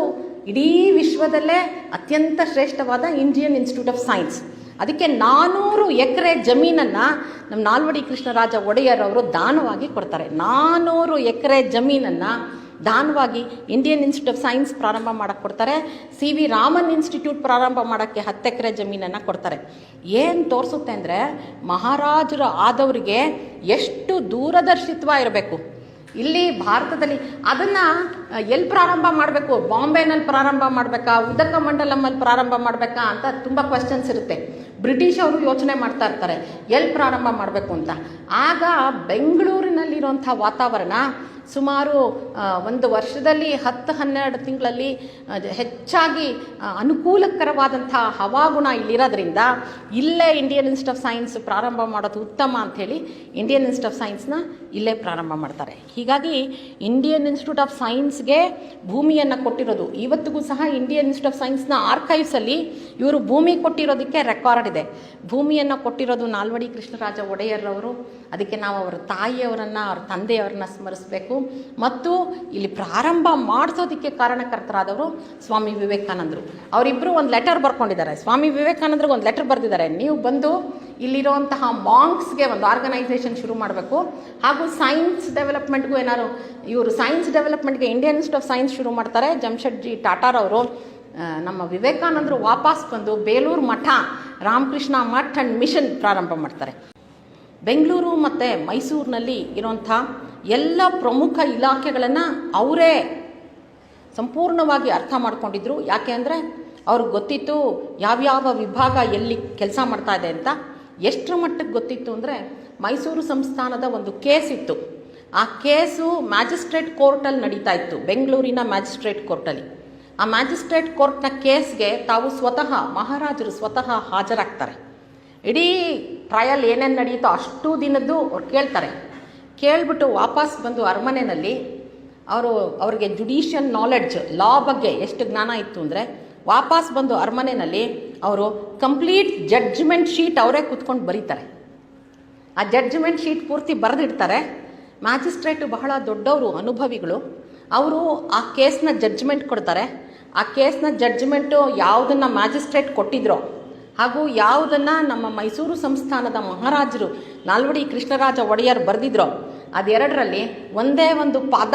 ಇಡೀ ವಿಶ್ವದಲ್ಲೇ ಅತ್ಯಂತ ಶ್ರೇಷ್ಠವಾದ ಇಂಡಿಯನ್ ಇನ್ಸ್ಟಿಟ್ಯೂಟ್ ಆಫ್ ಸೈನ್ಸ್ ಅದಕ್ಕೆ ನಾನೂರು ಎಕರೆ ಜಮೀನನ್ನು ನಮ್ಮ ನಾಲ್ವಡಿ ಕೃಷ್ಣರಾಜ ಒಡೆಯರ್ ಅವರು ದಾನವಾಗಿ ಕೊಡ್ತಾರೆ. ನಾನೂರು ಎಕರೆ ಜಮೀನನ್ನು ದಾನವಾಗಿ ಇಂಡಿಯನ್ ಇನ್ಸ್ಟಿಟ್ಯೂಟ್ ಆಫ್ ಸೈನ್ಸ್ ಪ್ರಾರಂಭ ಮಾಡಕ್ಕೆ ಕೊಡ್ತಾರೆ. ಸಿ ವಿ ರಾಮನ್ ಇನ್ಸ್ಟಿಟ್ಯೂಟ್ ಪ್ರಾರಂಭ ಮಾಡೋಕ್ಕೆ ಹತ್ತು ಎಕರೆ ಜಮೀನನ್ನು ಕೊಡ್ತಾರೆ. ಏನು ತೋರಿಸುತ್ತೆ ಅಂದರೆ ಮಹಾರಾಜರು ಆದವರಿಗೆ ಎಷ್ಟು ದೂರದರ್ಶಿತ್ವ ಇರಬೇಕು ಇಲ್ಲಿ ಭಾರತದಲ್ಲಿ ಅದನ್ನು ಎಲ್ಲಿ ಪ್ರಾರಂಭ ಮಾಡಬೇಕು? ಬಾಂಬೆನಲ್ಲಿ ಪ್ರಾರಂಭ ಮಾಡಬೇಕಾ? ಉದಕ ಮಂಡಲಮ್ಮಲ್ಲಿ ಪ್ರಾರಂಭ ಮಾಡಬೇಕಾ ಅಂತ ತುಂಬ ಕ್ವಶನ್ಸ್ ಇರುತ್ತೆ. ಬ್ರಿಟಿಷ್ ಅವರು ಯೋಚನೆ ಮಾಡ್ತಾ ಇರ್ತಾರೆ ಎಲ್ಲಿ ಪ್ರಾರಂಭ ಮಾಡಬೇಕು ಅಂತ. ಆಗ ಬೆಂಗಳೂರಿನಲ್ಲಿರುವಂಥ ವಾತಾವರಣ ಸುಮಾರು ಒಂದು ವರ್ಷದಲ್ಲಿ ಹತ್ತು, ಹನ್ನೆರಡು ತಿಂಗಳಲ್ಲಿ ಹೆಚ್ಚಾಗಿ ಅನುಕೂಲಕರವಾದಂಥ ಹವಾಗುಣ ಇಲ್ಲಿರೋದ್ರಿಂದ ಇಲ್ಲೇ ಇಂಡಿಯನ್ ಇನ್ಸ್ಟಿಟ್ಯೂಟ್ ಆಫ್ ಸೈನ್ಸ್ ಪ್ರಾರಂಭ ಮಾಡೋದು ಉತ್ತಮ ಅಂಥೇಳಿ ಇಂಡಿಯನ್ ಇನ್ಸ್ಟಿಟ್ಯೂಟ್ ಆಫ್ ಸೈನ್ಸ್ನ ಇಲ್ಲೇ ಪ್ರಾರಂಭ ಮಾಡ್ತಾರೆ. ಹೀಗಾಗಿ ಇಂಡಿಯನ್ ಇನ್ಸ್ಟಿಟ್ಯೂಟ್ ಆಫ್ ಸೈನ್ಸ್ಗೆ ಭೂಮಿಯನ್ನು ಕೊಟ್ಟಿರೋದು, ಇವತ್ತಿಗೂ ಸಹ ಇಂಡಿಯನ್ ಇನ್ಸ್ಟಿಟ್ಯೂಟ್ ಆಫ್ ಸೈನ್ಸ್ನ ಆರ್ಕೈವ್ಸಲ್ಲಿ ಇವರು ಭೂಮಿ ಕೊಟ್ಟಿರೋದಕ್ಕೆ ರೆಕಾರ್ಡ್ ಇದೆ. ಭೂಮಿಯನ್ನು ಕೊಟ್ಟಿರೋದು ನಾಲ್ವಡಿ ಕೃಷ್ಣರಾಜ ಒಡೆಯರ್ ಅವರು, ಅದಕ್ಕೆ ನಾವು ಅವರ ತಾಯಿಯವರನ್ನು, ಅವ್ರ ತಂದೆಯವರನ್ನ ಸ್ಮರಿಸಬೇಕು. ಮತ್ತು ಇಲ್ಲಿ ಪ್ರಾರಂಭ ಮಾಡಿಸೋದಕ್ಕೆ ಕಾರಣಕರ್ತರಾದವರು ಸ್ವಾಮಿ ವಿವೇಕಾನಂದರು. ಅವರಿಬ್ಬರು ಒಂದು ಲೆಟರ್ ಬರ್ಕೊಂಡಿದ್ದಾರೆ. ಸ್ವಾಮಿ ವಿವೇಕಾನಂದರಿಗೆ ಒಂದು ಲೆಟರ್ ಬರೆದಿದ್ದಾರೆ. ನೀವು ಬಂದು ಇಲ್ಲಿರುವಂತಹ ಮಾಂಕ್ಸ್ಗೆ ಒಂದು ಆರ್ಗನೈಸೇಷನ್ ಶುರು ಮಾಡಬೇಕು. ಹಾಗೂ ಸೈನ್ಸ್ ಡೆವಲಪ್ಮೆಂಟ್ಗೂ ಏನಾದ್ರು, ಇವರು ಸೈನ್ಸ್ ಡೆವಲಪ್ಮೆಂಟ್ಗೆ ಇಂಡಿಯನ್ ಇನ್ಸ್ಟಿಟ್ಯೂಟ್ ಆಫ್ ಸೈನ್ಸ್ ಶುರು ಮಾಡ್ತಾರೆ. ಜಮ್ಶೆಡ್ಜಿ ಟಾಟಾರವರು ನಮ್ಮ ವಿವೇಕಾನಂದರು ವಾಪಸ್ ಬಂದು ಬೇಲೂರು ಮಠ, ರಾಮಕೃಷ್ಣ ಮಠ್ ಆ್ಯಂಡ್ ಮಿಷನ್ ಪ್ರಾರಂಭ ಮಾಡ್ತಾರೆ. ಬೆಂಗಳೂರು ಮತ್ತು ಮೈಸೂರಿನಲ್ಲಿ ಇರೋಂಥ ಎಲ್ಲ ಪ್ರಮುಖ ಇಲಾಖೆಗಳನ್ನು ಅವರೇ ಸಂಪೂರ್ಣವಾಗಿ ಅರ್ಥ ಮಾಡಿಕೊಂಡಿದ್ರು. ಯಾಕೆ ಅಂದರೆ ಅವ್ರಿಗೆ ಗೊತ್ತಿತ್ತು ಯಾವ್ಯಾವ ವಿಭಾಗ ಎಲ್ಲಿ ಕೆಲಸ ಮಾಡ್ತಾ ಇದೆ ಅಂತ. ಎಷ್ಟರ ಮಟ್ಟಕ್ಕೆ ಗೊತ್ತಿತ್ತು ಅಂದರೆ ಮೈಸೂರು ಸಂಸ್ಥಾನದ ಒಂದು ಕೇಸ್ ಇತ್ತು. ಆ ಕೇಸು ಮ್ಯಾಜಿಸ್ಟ್ರೇಟ್ ಕೋರ್ಟಲ್ಲಿ ನಡೀತಾ ಇತ್ತು, ಬೆಂಗಳೂರಿನ ಮ್ಯಾಜಿಸ್ಟ್ರೇಟ್ ಕೋರ್ಟಲ್ಲಿ. ಆ ಮ್ಯಾಜಿಸ್ಟ್ರೇಟ್ ಕೋರ್ಟ್ನ ಕೇಸ್ಗೆ ತಾವು ಸ್ವತಃ, ಮಹಾರಾಜರು ಸ್ವತಃ ಹಾಜರಾಗ್ತಾರೆ. ಇಡೀ ಟ್ರಯಲ್ ಏನೇನು ನಡೆಯುತ್ತೋ ಅಷ್ಟು ದಿನದ್ದು ಅವ್ರು ಕೇಳ್ತಾರೆ. ಕೇಳ್ಬಿಟ್ಟು ವಾಪಸ್ ಬಂದು ಅರಮನೆಯಲ್ಲಿ ಅವರು ಅವ್ರಿಗೆ ಜುಡಿಷಿಯಲ್ ನಾಲೆಡ್ಜ್ ಲಾ ಬಗ್ಗೆ ಎಷ್ಟು ಜ್ಞಾನ ಇತ್ತು ಅಂದರೆ ವಾಪಸ್ ಬಂದು ಅರಮನೆಯಲ್ಲಿ ಅವರು ಕಂಪ್ಲೀಟ್ ಜಡ್ಜ್ಮೆಂಟ್ ಶೀಟ್ ಅವರೇ ಕೂತ್ಕೊಂಡು ಬರೀತಾರೆ. ಆ ಜಡ್ಜ್ಮೆಂಟ್ ಶೀಟ್ ಪೂರ್ತಿ ಬರೆದಿಡ್ತಾರೆ. ಮ್ಯಾಜಿಸ್ಟ್ರೇಟ್ ಬಹಳ ದೊಡ್ಡವರು, ಅನುಭವಿಗಳು. ಅವರು ಆ ಕೇಸ್ನ ಜಡ್ಜ್ಮೆಂಟ್ ಕೊಡ್ತಾರೆ. ಆ ಕೇಸ್ನ ಜಡ್ಜ್ಮೆಂಟು ಯಾವುದನ್ನು ಮ್ಯಾಜಿಸ್ಟ್ರೇಟ್ ಕೊಟ್ಟಿದ್ರೋ ಹಾಗೂ ಯಾವುದನ್ನು ನಮ್ಮ ಮೈಸೂರು ಸಂಸ್ಥಾನದ ಮಹಾರಾಜರು, ನಾಲ್ವಡಿ ಕೃಷ್ಣರಾಜ ಒಡೆಯರ್ ಬರೆದಿದ್ರು. ಅದೆರಡರಲ್ಲಿ ಒಂದೇ ಒಂದು ಪದ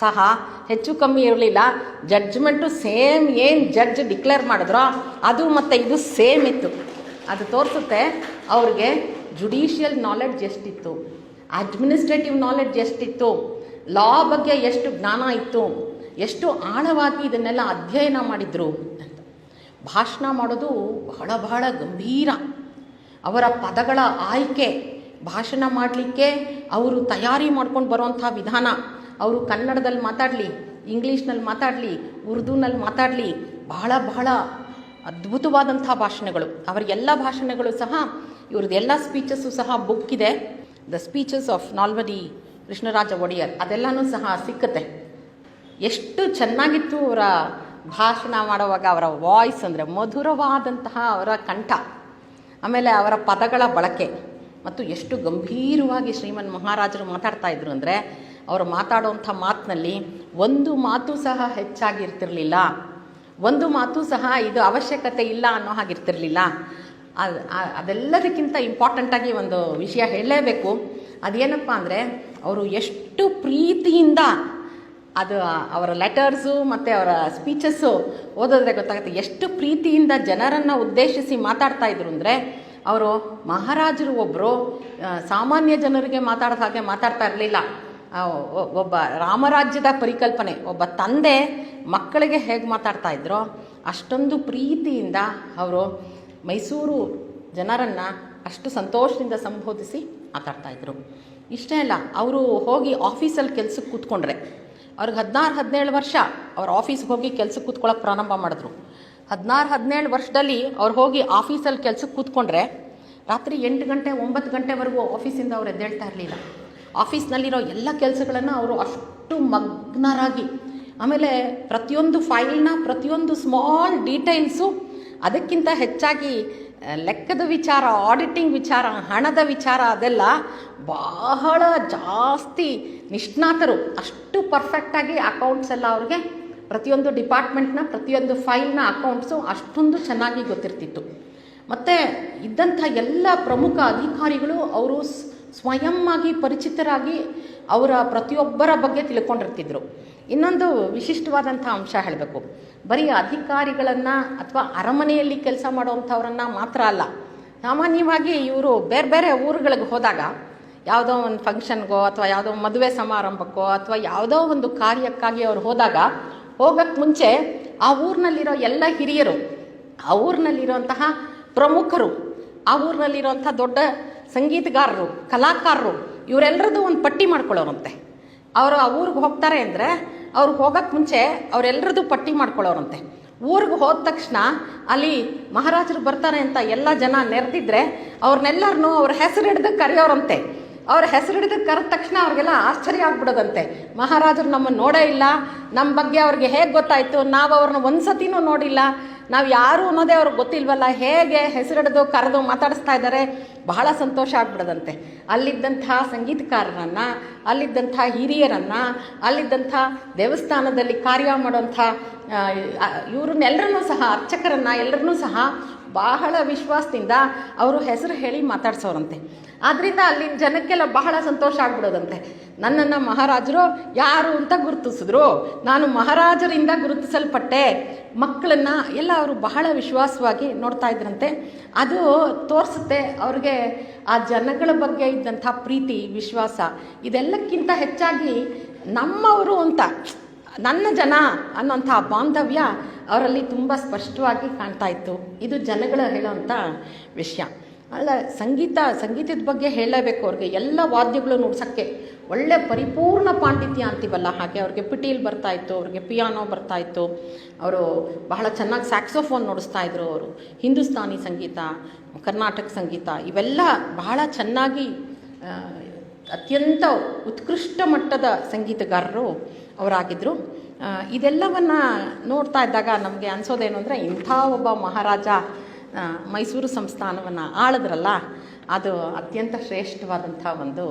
ಸಹ ಹೆಚ್ಚು ಕಮ್ಮಿ ಇರಲಿಲ್ಲ. ಜಡ್ಜ್ಮೆಂಟು ಸೇಮ್ ಏನು ಜಡ್ಜ್ ಡಿಕ್ಲೇರ್ ಮಾಡಿದ್ರೋ, ಅದು ಮತ್ತು ಇದು ಸೇಮ್ ಇತ್ತು. ಅದು ತೋರಿಸುತ್ತೆ, ಅವ್ರಿಗೆ ಜುಡಿಷಿಯಲ್ ನಾಲೆಡ್ಜ್ ಎಷ್ಟಿತ್ತು? ಅಡ್ಮಿನಿಸ್ಟ್ರೇಟಿವ್ ನಾಲೆಡ್ಜ್ ಎಷ್ಟಿತ್ತು? ಲಾ ಬಗ್ಗೆ ಎಷ್ಟು ಜ್ಞಾನ ಇತ್ತು? ಎಷ್ಟು ಆಳವಾಗಿ ಇದನ್ನೆಲ್ಲ ಅಧ್ಯಯನ ಮಾಡಿದ್ರು? ಭಾಷಣ ಮಾಡೋದು ಬಹಳ ಬಹಳ ಗಂಭೀರ. ಅವರ ಪದಗಳ ಆಯ್ಕೆ, ಭಾಷಣ ಮಾಡಲಿಕ್ಕೆ ಅವರು ತಯಾರಿ ಮಾಡ್ಕೊಂಡು ಬರುವಂಥ ವಿಧಾನ. ಅವರು ಕನ್ನಡದಲ್ಲಿ ಮಾತಾಡಲಿ, ಇಂಗ್ಲೀಷ್ನಲ್ಲಿ ಮಾತಾಡಲಿ, ಉರ್ದುನಲ್ಲಿ ಮಾತಾಡಲಿ, ಬಹಳ ಬಹಳ ಅದ್ಭುತವಾದಂಥ ಭಾಷಣಗಳು. ಅವರ ಎಲ್ಲ ಭಾಷಣಗಳು ಸಹ, ಇವ್ರದ್ದು ಎಲ್ಲ ಸ್ಪೀಚಸ್ಸು ಸಹ ಬುಕ್ ಇದೆ. The speeches of Nalvadi Krishnaraja Wodeyar ಅದೆಲ್ಲನೂ ಸಹ ಸಿಕ್ಕತ್ತೆ. ಎಷ್ಟು ಚೆನ್ನಾಗಿತ್ತು ಅವರ ಭಾಷಣ ಮಾಡುವಾಗ ಅವರ ವಾಯ್ಸ್ ಅಂದರೆ ಮಧುರವಾದಂತಹ ಅವರ ಕಂಠ. ಆಮೇಲೆ ಅವರ ಪದಗಳ ಬಳಕೆ. ಮತ್ತು ಎಷ್ಟು ಗಂಭೀರವಾಗಿ ಶ್ರೀಮನ್ ಮಹಾರಾಜರು ಮಾತಾಡ್ತಾ ಇದ್ರು ಅಂದರೆ ಅವರು ಮಾತಾಡುವಂಥ ಮಾತಿನಲ್ಲಿ ಒಂದು ಮಾತು ಸಹ ಹೆಚ್ಚಾಗಿರ್ತಿರ್ಲಿಲ್ಲ. ಒಂದು ಮಾತು ಸಹ ಇದು ಅವಶ್ಯಕತೆ ಇಲ್ಲ ಅನ್ನೋ ಹಾಗಿರ್ತಿರ್ಲಿಲ್ಲ. ಅದ್- ಅದೆಲ್ಲದಕ್ಕಿಂತ ಇಂಪಾರ್ಟೆಂಟಾಗಿ ಒಂದು ವಿಷಯ ಹೇಳಲೇಬೇಕು. ಅದೇನಪ್ಪ ಅಂದರೆ, ಅವರು ಎಷ್ಟು ಪ್ರೀತಿಯಿಂದ ಅದು ಅವರ ಲೆಟರ್ಸು ಮತ್ತು ಅವರ ಸ್ಪೀಚಸ್ಸು ಓದೋದ್ರೆ ಗೊತ್ತಾಗುತ್ತೆ. ಎಷ್ಟು ಪ್ರೀತಿಯಿಂದ ಜನರನ್ನು ಉದ್ದೇಶಿಸಿ ಮಾತಾಡ್ತಾ ಇದ್ರು ಅಂದರೆ ಅವರು ಮಹಾರಾಜರು ಒಬ್ಬರು ಸಾಮಾನ್ಯ ಜನರಿಗೆ ಮಾತಾಡೋದು ಹಾಗೆ ಮಾತಾಡ್ತಾ ಇರಲಿಲ್ಲ. ಒಬ್ಬ ರಾಮರಾಜ್ಯದ ಪರಿಕಲ್ಪನೆ, ಒಬ್ಬ ತಂದೆ ಮಕ್ಕಳಿಗೆ ಹೇಗೆ ಮಾತಾಡ್ತಾ ಇದ್ರೋ ಅಷ್ಟೊಂದು ಪ್ರೀತಿಯಿಂದ ಅವರು ಮೈಸೂರು ಜನರನ್ನು ಅಷ್ಟು ಸಂತೋಷದಿಂದ ಸಂಬೋಧಿಸಿ ಮಾತಾಡ್ತಾಯಿದ್ರು ಇಷ್ಟೇ ಅಲ್ಲ, ಅವರು ಹೋಗಿ ಆಫೀಸಲ್ಲಿ ಕೆಲಸಕ್ಕೆ ಕೂತ್ಕೊಂಡ್ರೆ. ಅವ್ರಿಗೆ ಹದಿನಾರು, ಹದಿನೇಳು ವರ್ಷ ಅವ್ರ ಆಫೀಸ್ಗೆ ಹೋಗಿ ಕೆಲ್ಸಕ್ಕೆ ಕೂತ್ಕೊಳ್ಳೋಕೆ ಪ್ರಾರಂಭ ಮಾಡಿದ್ರು. ಹದಿನಾರು, ಹದಿನೇಳು ವರ್ಷದಲ್ಲಿ ಅವ್ರು ಹೋಗಿ ಆಫೀಸಲ್ಲಿ ಕೆಲ್ಸಕ್ಕೆ ಕೂತ್ಕೊಂಡ್ರೆ ರಾತ್ರಿ ಎಂಟು ಗಂಟೆ, ಒಂಬತ್ತು ಗಂಟೆವರೆಗೂ ಆಫೀಸಿಂದ ಅವ್ರು ಎದ್ದೇಳ್ತಾ ಇರಲಿಲ್ಲ. ಆಫೀಸ್ನಲ್ಲಿರೋ ಎಲ್ಲ ಕೆಲಸಗಳನ್ನು ಅವರು ಅಷ್ಟು ಮಗ್ನರಾಗಿ ಆಮೇಲೆ ಪ್ರತಿಯೊಂದು ಫೈಲ್ನ ಪ್ರತಿಯೊಂದು ಸ್ಮಾಲ್ ಡೀಟೇಲ್ಸು ಅದಕ್ಕಿಂತ ಹೆಚ್ಚಾಗಿ ಲೆಕ್ಕದ ವಿಚಾರ ಆಡಿಟಿಂಗ್ ವಿಚಾರ, ಹಣದ ವಿಚಾರ ಅದೆಲ್ಲ ಬಹಳ ಜಾಸ್ತಿ ನಿಷ್ಣಾತರು. ಅಷ್ಟು ಪರ್ಫೆಕ್ಟಾಗಿ ಅಕೌಂಟ್ಸ್ ಎಲ್ಲ ಅವ್ರಿಗೆ ಪ್ರತಿಯೊಂದು ಡಿಪಾರ್ಟ್ಮೆಂಟ್ನ ಪ್ರತಿಯೊಂದು ಫೈಲ್ನ ಅಕೌಂಟ್ಸು ಅಷ್ಟೊಂದು ಚೆನ್ನಾಗಿ ಗೊತ್ತಿರ್ತಿತ್ತು. ಮತ್ತು ಇದ್ದಂಥ ಎಲ್ಲ ಪ್ರಮುಖ ಅಧಿಕಾರಿಗಳು ಅವರು ಸ್ವಯಂ ಆಗಿ ಪರಿಚಿತರಾಗಿ ಅವರ ಪ್ರತಿಯೊಬ್ಬರ ಬಗ್ಗೆ ತಿಳ್ಕೊಂಡಿರ್ತಿದ್ರು. ಇನ್ನೊಂದು ವಿಶಿಷ್ಟವಾದಂಥ ಅಂಶ ಹೇಳಬೇಕು. ಬರೀ ಅಧಿಕಾರಿಗಳನ್ನು ಅಥವಾ ಅರಮನೆಯಲ್ಲಿ ಕೆಲಸ ಮಾಡುವಂಥವ್ರನ್ನ ಮಾತ್ರ ಅಲ್ಲ. ಸಾಮಾನ್ಯವಾಗಿ ಇವರು ಬೇರೆ ಬೇರೆ ಊರುಗಳಿಗೆ ಹೋದಾಗ ಯಾವುದೋ ಒಂದು ಫಂಕ್ಷನ್ಗೋ ಅಥವಾ ಯಾವುದೋ ಮದುವೆ ಸಮಾರಂಭಕ್ಕೋ ಅಥವಾ ಯಾವುದೋ ಒಂದು ಕಾರ್ಯಕ್ಕಾಗಿ ಅವ್ರು ಹೋದಾಗ ಹೋಗಕ್ಕೆ ಮುಂಚೆ ಆ ಊರಿನಲ್ಲಿರೋ ಎಲ್ಲ ಹಿರಿಯರು, ಆ ಊರಿನಲ್ಲಿರುವಂತಹ ಪ್ರಮುಖರು, ಆ ಊರಿನಲ್ಲಿರುವಂಥ ದೊಡ್ಡ ಸಂಗೀತಗಾರರು, ಕಲಾಕಾರರು ಇವರೆಲ್ಲರದ್ದು ಒಂದು ಪಟ್ಟಿ ಮಾಡ್ಕೊಳ್ಳೋರಂತೆ. ಅವರು ಆ ಊರಿಗೆ ಹೋಗ್ತಾರೆ ಅಂದರೆ ಅವ್ರು ಹೋಗೋಕ್ಕೆ ಮುಂಚೆ ಅವರೆಲ್ಲರದ್ದು ಪಟ್ಟಿ ಮಾಡ್ಕೊಳ್ಳೋರಂತೆ. ಊರಿಗೆ ಹೋದ ತಕ್ಷಣ ಅಲ್ಲಿ ಮಹಾರಾಜರು ಬರ್ತಾರೆ ಅಂತ ಎಲ್ಲ ಜನ ನೆರೆದಿದ್ರೆ ಅವ್ರನ್ನೆಲ್ಲರನ್ನೂ ಅವ್ರ ಹಿಡ್ದು ಕರೆಯೋರಂತೆ. ಅವ್ರ ಹೆಸರು ಹಿಡಿದು ಕರೆದ ತಕ್ಷಣ ಅವ್ರಿಗೆಲ್ಲ ಆಶ್ಚರ್ಯ ಆಗ್ಬಿಡೋದಂತೆ. ಮಹಾರಾಜರು ನಮ್ಮನ್ನು ನೋಡೇ ಇಲ್ಲ. ನಮ್ಮ ಬಗ್ಗೆ ಅವ್ರಿಗೆ ಹೇಗೆ ಗೊತ್ತಾಯಿತು? ನಾವು ಅವ್ರನ್ನ ಒಂದು ಸತಿನೂ ನೋಡಿಲ್ಲ. ನಾವು ಯಾರು ಅನ್ನೋದೇ ಅವ್ರಿಗೆ ಗೊತ್ತಿಲ್ವಲ್ಲ. ಹೇಗೆ ಹೆಸರಿಡಿದು, ಕರೆದು ಮಾತಾಡಿಸ್ತಾ ಇದ್ದಾರೆ ಬಹಳ ಸಂತೋಷ ಆಗ್ಬಿಡದಂತೆ. ಅಲ್ಲಿದ್ದಂಥ ಸಂಗೀತಕಾರರನ್ನು, ಅಲ್ಲಿದ್ದಂಥ ಹಿರಿಯರನ್ನು, ಅಲ್ಲಿದ್ದಂಥ ದೇವಸ್ಥಾನದಲ್ಲಿ ಕಾರ್ಯ ಮಾಡುವಂಥ ಇವ್ರನ್ನೆಲ್ಲರನ್ನೂ ಸಹ ಅರ್ಚಕರನ್ನು ಎಲ್ಲರನ್ನೂ ಸಹ ಬಹಳ ವಿಶ್ವಾಸದಿಂದ ಅವರು ಹೆಸರು ಹೇಳಿ ಮಾತಾಡ್ಸೋರಂತೆ. ಆದ್ದರಿಂದ ಅಲ್ಲಿನ ಜನಕ್ಕೆಲ್ಲ ಬಹಳ ಸಂತೋಷ ಆಗ್ಬಿಡೋದಂತೆ. ನನ್ನನ್ನು ಮಹಾರಾಜರು ಯಾರು ಅಂತ ಗುರುತಿಸಿದ್ರು. ನಾನು ಮಹಾರಾಜರಿಂದ ಗುರುತಿಸಲ್ಪಟ್ಟೆ. ಮಕ್ಕಳನ್ನು ಎಲ್ಲ ಅವರು ಬಹಳ ವಿಶ್ವಾಸವಾಗಿ ನೋಡ್ತಾ ಇದ್ರಂತೆ. ಅದು ತೋರಿಸುತ್ತೆ ಅವ್ರಿಗೆ ಆ ಜನಗಳ ಬಗ್ಗೆ ಇದ್ದಂಥ ಪ್ರೀತಿ, ವಿಶ್ವಾಸ, ಇದೆಲ್ಲಕ್ಕಿಂತ ಹೆಚ್ಚಾಗಿ ನಮ್ಮವರು ಅಂತ, ನನ್ನ ಜನ ಅನ್ನೋಂಥ ಬಾಂಧವ್ಯ ಅವರಲ್ಲಿ ತುಂಬ ಸ್ಪಷ್ಟವಾಗಿ ಕಾಣ್ತಾ ಇತ್ತು. ಇದು ಜನಗಳು ಹೇಳೋವಂಥ ವಿಷಯ. ಅಲ್ಲ, ಸಂಗೀತ, ಸಂಗೀತದ ಬಗ್ಗೆ ಹೇಳಲೇಬೇಕು ಅವ್ರಿಗೆ. ಎಲ್ಲ ವಾದ್ಯಗಳು ನುಡ್ಸೋಕ್ಕೆ. ಒಳ್ಳೆ ಪರಿಪೂರ್ಣ ಪಾಂಡಿತ್ಯ ಅಂತೀವಲ್ಲ, ಹಾಗೆ ಅವ್ರಿಗೆ ಪಿಟೀಲ್ ಬರ್ತಾ ಇತ್ತು, ಅವ್ರಿಗೆ ಪಿಯಾನೋ ಬರ್ತಾ ಇತ್ತು. ಅವರು ಬಹಳ ಚೆನ್ನಾಗಿ ಸ್ಯಾಕ್ಸೋಫೋನ್ ನುಡಿಸ್ತಾ ಇದ್ರು ಅವರು. ಹಿಂದೂಸ್ತಾನಿ ಸಂಗೀತ, ಕರ್ನಾಟಕ ಸಂಗೀತ, ಇವೆಲ್ಲ ಬಹಳ ಚೆನ್ನಾಗಿ ಅತ್ಯಂತ ಉತ್ಕೃಷ್ಟ ಮಟ್ಟದ ಸಂಗೀತಗಾರರು ಅವರಾಗಿದ್ದರು ಇದೆಲ್ಲವನ್ನು ನೋಡ್ತಾ ಇದ್ದಾಗ ನಮಗೆ ಅನಿಸೋದೇನು ಅಂದರೆ ಇಂಥ ಒಬ್ಬ ಮಹಾರಾಜ ಮೈಸೂರು ಸಂಸ್ಥಾನವನ್ನು ಆಳಿದ್ರಲ್ಲ, ಅದು ಅತ್ಯಂತ ಶ್ರೇಷ್ಠವಾದಂಥ ಒಂದು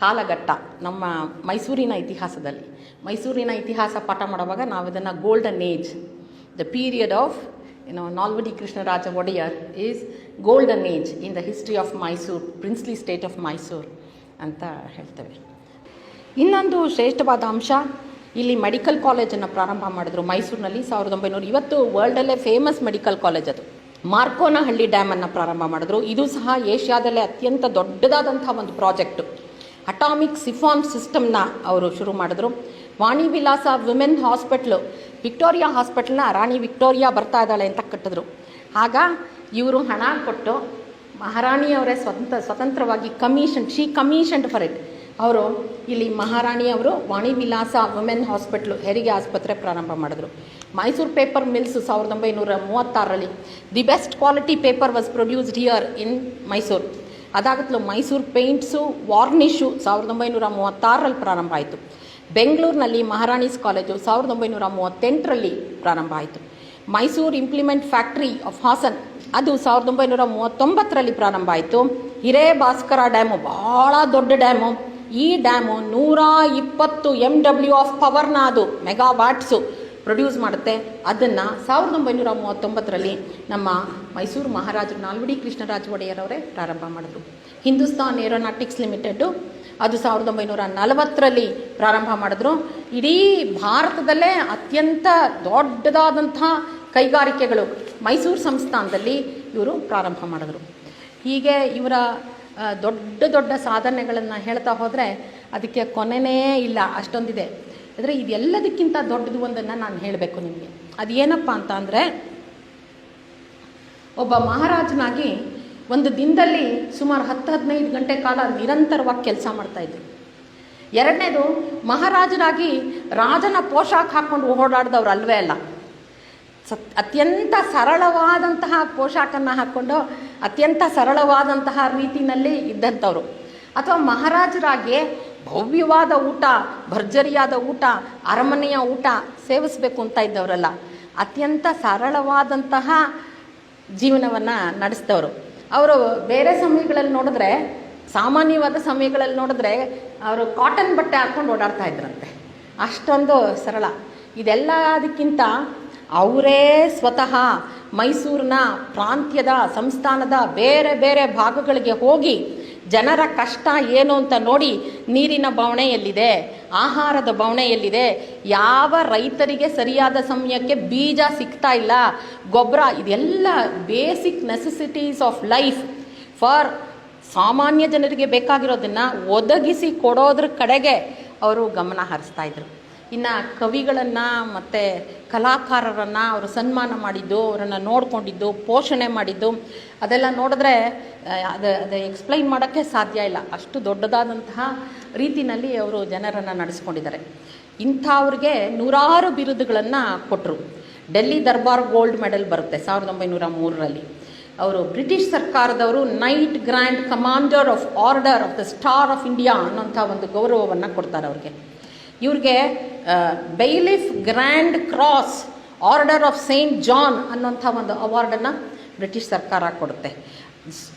ಕಾಲಘಟ್ಟ ನಮ್ಮ ಮೈಸೂರಿನ ಇತಿಹಾಸದಲ್ಲಿ. ಮೈಸೂರಿನ ಇತಿಹಾಸ ಪಾಠ ಮಾಡುವಾಗ ನಾವು ಇದನ್ನು golden age the period of ಏನೋ Nalvadi Krishnaraja Wodeyar is golden age in the history of Mysuru princely state of Mysuru ಅಂತ ಹೇಳ್ತೇವೆ. ಇನ್ನೊಂದು ಶ್ರೇಷ್ಠವಾದ ಅಂಶ ಇಲ್ಲಿ ಮೆಡಿಕಲ್ ಕಾಲೇಜನ್ನು ಪ್ರಾರಂಭ ಮಾಡಿದ್ರು. ಮೈಸೂರಿನಲ್ಲಿ ಸಾವಿರದ ಒಂಬೈನೂರ ಇವತ್ತು ವರ್ಲ್ಡಲ್ಲೇ ಫೇಮಸ್ ಮೆಡಿಕಲ್ ಕಾಲೇಜ್ ಅದು. ಮಾರ್ಕೋನಹಳ್ಳಿ ಡ್ಯಾಮನ್ನು ಪ್ರಾರಂಭ ಮಾಡಿದ್ರು. ಇದು ಸಹ ಏಷ್ಯಾದಲ್ಲೇ ಅತ್ಯಂತ ದೊಡ್ಡದಾದಂಥ ಒಂದು ಪ್ರಾಜೆಕ್ಟು ಅಟಾಮಿಕ್ ಸಿಫಾನ್ ಸಿಸ್ಟಮ್ನ ಅವರು ಶುರು ಮಾಡಿದ್ರು. Vani Vilasa women hospital Victoria ಹಾಸ್ಪಿಟ್ಲ್ನ ರಾಣಿ ವಿಕ್ಟೋರಿಯಾ ಬರ್ತಾ ಇದ್ದಾಳೆ ಅಂತ ಕಟ್ಟಿದ್ರು. ಆಗ ಇವರು ಹಣ ಕೊಟ್ಟು ಮಹಾರಾಣಿಯವರೇ ಸ್ವತಂತ್ರ, ಸ್ವತಂತ್ರವಾಗಿ commission she commission for it ಅವರು ಇಲ್ಲಿ ಮಹಾರಾಣಿ ಅವರು ವಾಣಿ ವಿಲಾಸ ವುಮೆನ್ ಹಾಸ್ಪಿಟ್ಲು ಹೆರಿಗೆ ಆಸ್ಪತ್ರೆ ಪ್ರಾರಂಭ ಮಾಡಿದ್ರು. ಮೈಸೂರು ಪೇಪರ್ ಮಿಲ್ಸ್ ಸಾವಿರದ ಒಂಬೈನೂರ ಮೂವತ್ತಾರರಲ್ಲಿ the best quality paper was produced here in Mysuru. ಅದಾಗತ್ಲು Mysuru paints varnish ಸಾವಿರದ ಒಂಬೈನೂರ ಮೂವತ್ತಾರರಲ್ಲಿ ಪ್ರಾರಂಭ ಆಯಿತು. ಬೆಂಗಳೂರಿನಲ್ಲಿ ಮಹಾರಾಣಿಸ್ ಕಾಲೇಜು ಸಾವಿರದ ಒಂಬೈನೂರ ಮೂವತ್ತೆಂಟರಲ್ಲಿ ಪ್ರಾರಂಭ ಆಯಿತು. Mysuru implement factory of Hassan ಅದು ಸಾವಿರದ ಒಂಬೈನೂರ ಮೂವತ್ತೊಂಬತ್ತರಲ್ಲಿ ಪ್ರಾರಂಭ ಆಯಿತು. ಹಿರೇಭಾಸ್ಕರ ಡ್ಯಾಮು ಭಾಳ ದೊಡ್ಡ ಡ್ಯಾಮು. ಈ ಡ್ಯಾಮು ನೂರ ಇಪ್ಪತ್ತು ಎಂ ಡಬ್ಲ್ಯೂ ಆಫ್ ಪವರ್ನ ಅದು ಮೆಗಾ ವಾಟ್ಸು ಪ್ರೊಡ್ಯೂಸ್ ಮಾಡುತ್ತೆ. ಅದನ್ನು ಸಾವಿರದ ಒಂಬೈನೂರ ಮೂವತ್ತೊಂಬತ್ತರಲ್ಲಿ ನಮ್ಮ ಮೈಸೂರು ಮಹಾರಾಜರು ನಾಲ್ವಡಿ ಕೃಷ್ಣರಾಜ ಒಡೆಯರವರೇ ಪ್ರಾರಂಭ ಮಾಡಿದ್ರು. ಹಿಂದೂಸ್ತಾನ್ ಏರೋನಾಟಿಕ್ಸ್ ಲಿಮಿಟೆಡ್ಡು ಅದು ಸಾವಿರದ ಒಂಬೈನೂರ ನಲವತ್ತರಲ್ಲಿ ಪ್ರಾರಂಭ ಮಾಡಿದ್ರು. ಇಡೀ ಭಾರತದಲ್ಲೇ ಅತ್ಯಂತ ದೊಡ್ಡದಾದಂಥ ಕೈಗಾರಿಕೆಗಳು ಮೈಸೂರು ಸಂಸ್ಥಾನದಲ್ಲಿ ಇವರು ಪ್ರಾರಂಭ ಮಾಡಿದ್ರು. ಹೀಗೆ ಇವರ ದೊಡ್ಡ ದೊಡ್ಡ ಸಾಧನೆಗಳನ್ನು ಹೇಳ್ತಾ ಹೋದರೆ ಅದಕ್ಕೆ ಕೊನೆನೇ ಇಲ್ಲ ಅಷ್ಟೊಂದಿದೆ. ಆದರೆ ಇದೆಲ್ಲದಕ್ಕಿಂತ ದೊಡ್ಡದು ಒಂದನ್ನು ನಾನು ಹೇಳಬೇಕು ನಿಮಗೆ. ಅದು ಏನಪ್ಪ ಅಂತ ಅಂದರೆ, ಒಬ್ಬ ಮಹಾರಾಜನಾಗಿ ಒಂದು ದಿನದಲ್ಲಿ ಸುಮಾರು ಹತ್ತು ಹದಿನೈದು ಗಂಟೆ ಕಾಲ ನಿರಂತರವಾಗಿ ಕೆಲಸ ಮಾಡ್ತಾಯಿದ್ರು ಎರಡನೇದು ಮಹಾರಾಜನಾಗಿ ರಾಜನ ಪೋಷಾಕ ಹಾಕ್ಕೊಂಡು ಓಡಾಡ್ದವ್ರು ಅಲ್ವೇ ಅಲ್ಲ. ಅತ್ಯಂತ ಸರಳವಾದಂತಹ ಪೋಷಾಕನ್ನು ಹಾಕ್ಕೊಂಡು ಅತ್ಯಂತ ಸರಳವಾದಂತಹ ರೀತಿಯಲ್ಲಿ ಇದ್ದಂಥವ್ರು. ಅಥವಾ ಮಹಾರಾಜರಾಗಿ ಭವ್ಯವಾದ ಊಟ, ಭರ್ಜರಿಯಾದ ಊಟ, ಅರಮನೆಯ ಊಟ ಸೇವಿಸಬೇಕು ಅಂತ ಇದ್ದವರಲ್ಲ. ಅತ್ಯಂತ ಸರಳವಾದಂತಹ ಜೀವನವನ್ನು ನಡೆಸಿದವರು. ಅವರು ಬೇರೆ ಸಮಯಗಳಲ್ಲಿ ನೋಡಿದ್ರೆ, ಸಾಮಾನ್ಯವಾದ ಸಮಯಗಳಲ್ಲಿ ನೋಡಿದ್ರೆ ಅವರು ಕಾಟನ್ ಬಟ್ಟೆ ಹಾಕ್ಕೊಂಡು ಓಡಾಡ್ತಾ ಇದ್ರಂತೆ. ಅಷ್ಟೊಂದು ಸರಳ. ಇದೆಲ್ಲ ಅದಕ್ಕಿಂತ ಅವರೇ ಸ್ವತಃ ಮೈಸೂರಿನ ಪ್ರಾಂತ್ಯದ ಸಂಸ್ಥಾನದ ಬೇರೆ ಬೇರೆ ಭಾಗಗಳಿಗೆ ಹೋಗಿ ಜನರ ಕಷ್ಟ ಏನು ಅಂತ ನೋಡಿ ನೀರಿನ ಬವಣೆ ಎಲ್ಲಿದೆ, ಆಹಾರದ ಬವಣೆ ಎಲ್ಲಿದೆ, ಯಾವ ರೈತರಿಗೆ ಸರಿಯಾದ ಸಮಯಕ್ಕೆ ಬೀಜ ಸಿಗ್ತಾ ಇಲ್ಲ, ಗೊಬ್ಬರ ಇದೆಲ್ಲ basic necessities of life for ಸಾಮಾನ್ಯ ಜನರಿಗೆ ಬೇಕಾಗಿರೋದನ್ನು ಒದಗಿಸಿ ಕೊಡೋದ್ರ ಕಡೆಗೆ ಅವರು ಗಮನ ಹರಿಸ್ತಾ ಇದ್ರು. ಇನ್ನು ಕವಿಗಳನ್ನು ಮತ್ತು ಕಲಾಕಾರರನ್ನು ಅವರು ಸನ್ಮಾನ ಮಾಡಿದ್ದು, ಅವರನ್ನು ನೋಡಿಕೊಂಡಿದ್ದು, ಪೋಷಣೆ ಮಾಡಿದ್ದು, ಅದೆಲ್ಲ ನೋಡಿದ್ರೆ ಅದು ಅದು ಎಕ್ಸ್ಪ್ಲೈನ್ ಮಾಡೋಕ್ಕೆ ಸಾಧ್ಯ ಇಲ್ಲ. ಅಷ್ಟು ದೊಡ್ಡದಾದಂತಹ ರೀತಿಯಲ್ಲಿ ಅವರು ಜನರನ್ನು ನಡೆಸ್ಕೊಂಡಿದ್ದಾರೆ. ಇಂಥವ್ರಿಗೆ ನೂರಾರು ಬಿರುದುಗಳನ್ನು ಕೊಟ್ಟರು ಡೆಲ್ಲಿ ದರ್ಬಾರ್ ಗೋಲ್ಡ್ ಮೆಡಲ್ ಬರುತ್ತೆ ಸಾವಿರದ ಒಂಬೈನೂರ ಮೂರರಲ್ಲಿ. ಅವರು ಬ್ರಿಟಿಷ್ ಸರ್ಕಾರದವರು Knight Grand Commander of Order of the Star of India ಅನ್ನೋಂಥ ಒಂದು ಗೌರವವನ್ನು ಕೊಡ್ತಾರೆ ಅವ್ರಿಗೆ. ಇವ್ರಿಗೆ Bailiff Grand Cross Order of Saint John ಅನ್ನೋಂಥ ಒಂದು ಅವಾರ್ಡನ್ನು ಬ್ರಿಟಿಷ್ ಸರ್ಕಾರ ಕೊಡುತ್ತೆ.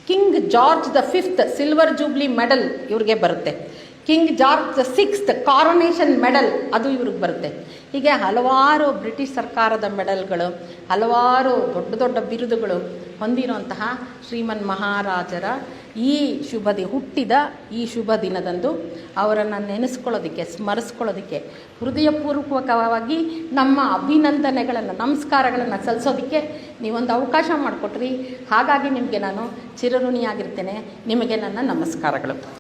King George the Fifth Silver Jubilee Medal ಇವ್ರಿಗೆ ಬರುತ್ತೆ. King George the Sixth Coronation Medal ಅದು ಇವ್ರಿಗೆ ಬರುತ್ತೆ. ಹೀಗೆ ಹಲವಾರು ಬ್ರಿಟಿಷ್ ಸರ್ಕಾರದ ಮೆಡಲ್ಗಳು, ಹಲವಾರು ದೊಡ್ಡ ದೊಡ್ಡ ಬಿರುದುಗಳು ಹೊಂದಿರುವಂತಹ ಶ್ರೀಮನ್ ಮಹಾರಾಜರ ಈ ಶುಭ ದಿ ಹುಟ್ಟಿದ ಈ ಶುಭ ದಿನದಂದು ಅವರನ್ನು ನೆನೆಸ್ಕೊಳ್ಳೋದಕ್ಕೆ, ಸ್ಮರಿಸ್ಕೊಳ್ಳೋದಕ್ಕೆ, ಹೃದಯಪೂರ್ವಕವಾಗಿ ನಮ್ಮ ಅಭಿನಂದನೆಗಳನ್ನು, ನಮಸ್ಕಾರಗಳನ್ನು ಸಲ್ಲಿಸೋದಕ್ಕೆ ನೀವೊಂದು ಅವಕಾಶ ಮಾಡಿಕೊಟ್ರಿ. ಹಾಗಾಗಿ ನಿಮಗೆ ನಾನು ಚಿರಋಣಿಯಾಗಿರ್ತೇನೆ. ನಿಮಗೆ ನನ್ನ ನಮಸ್ಕಾರಗಳು.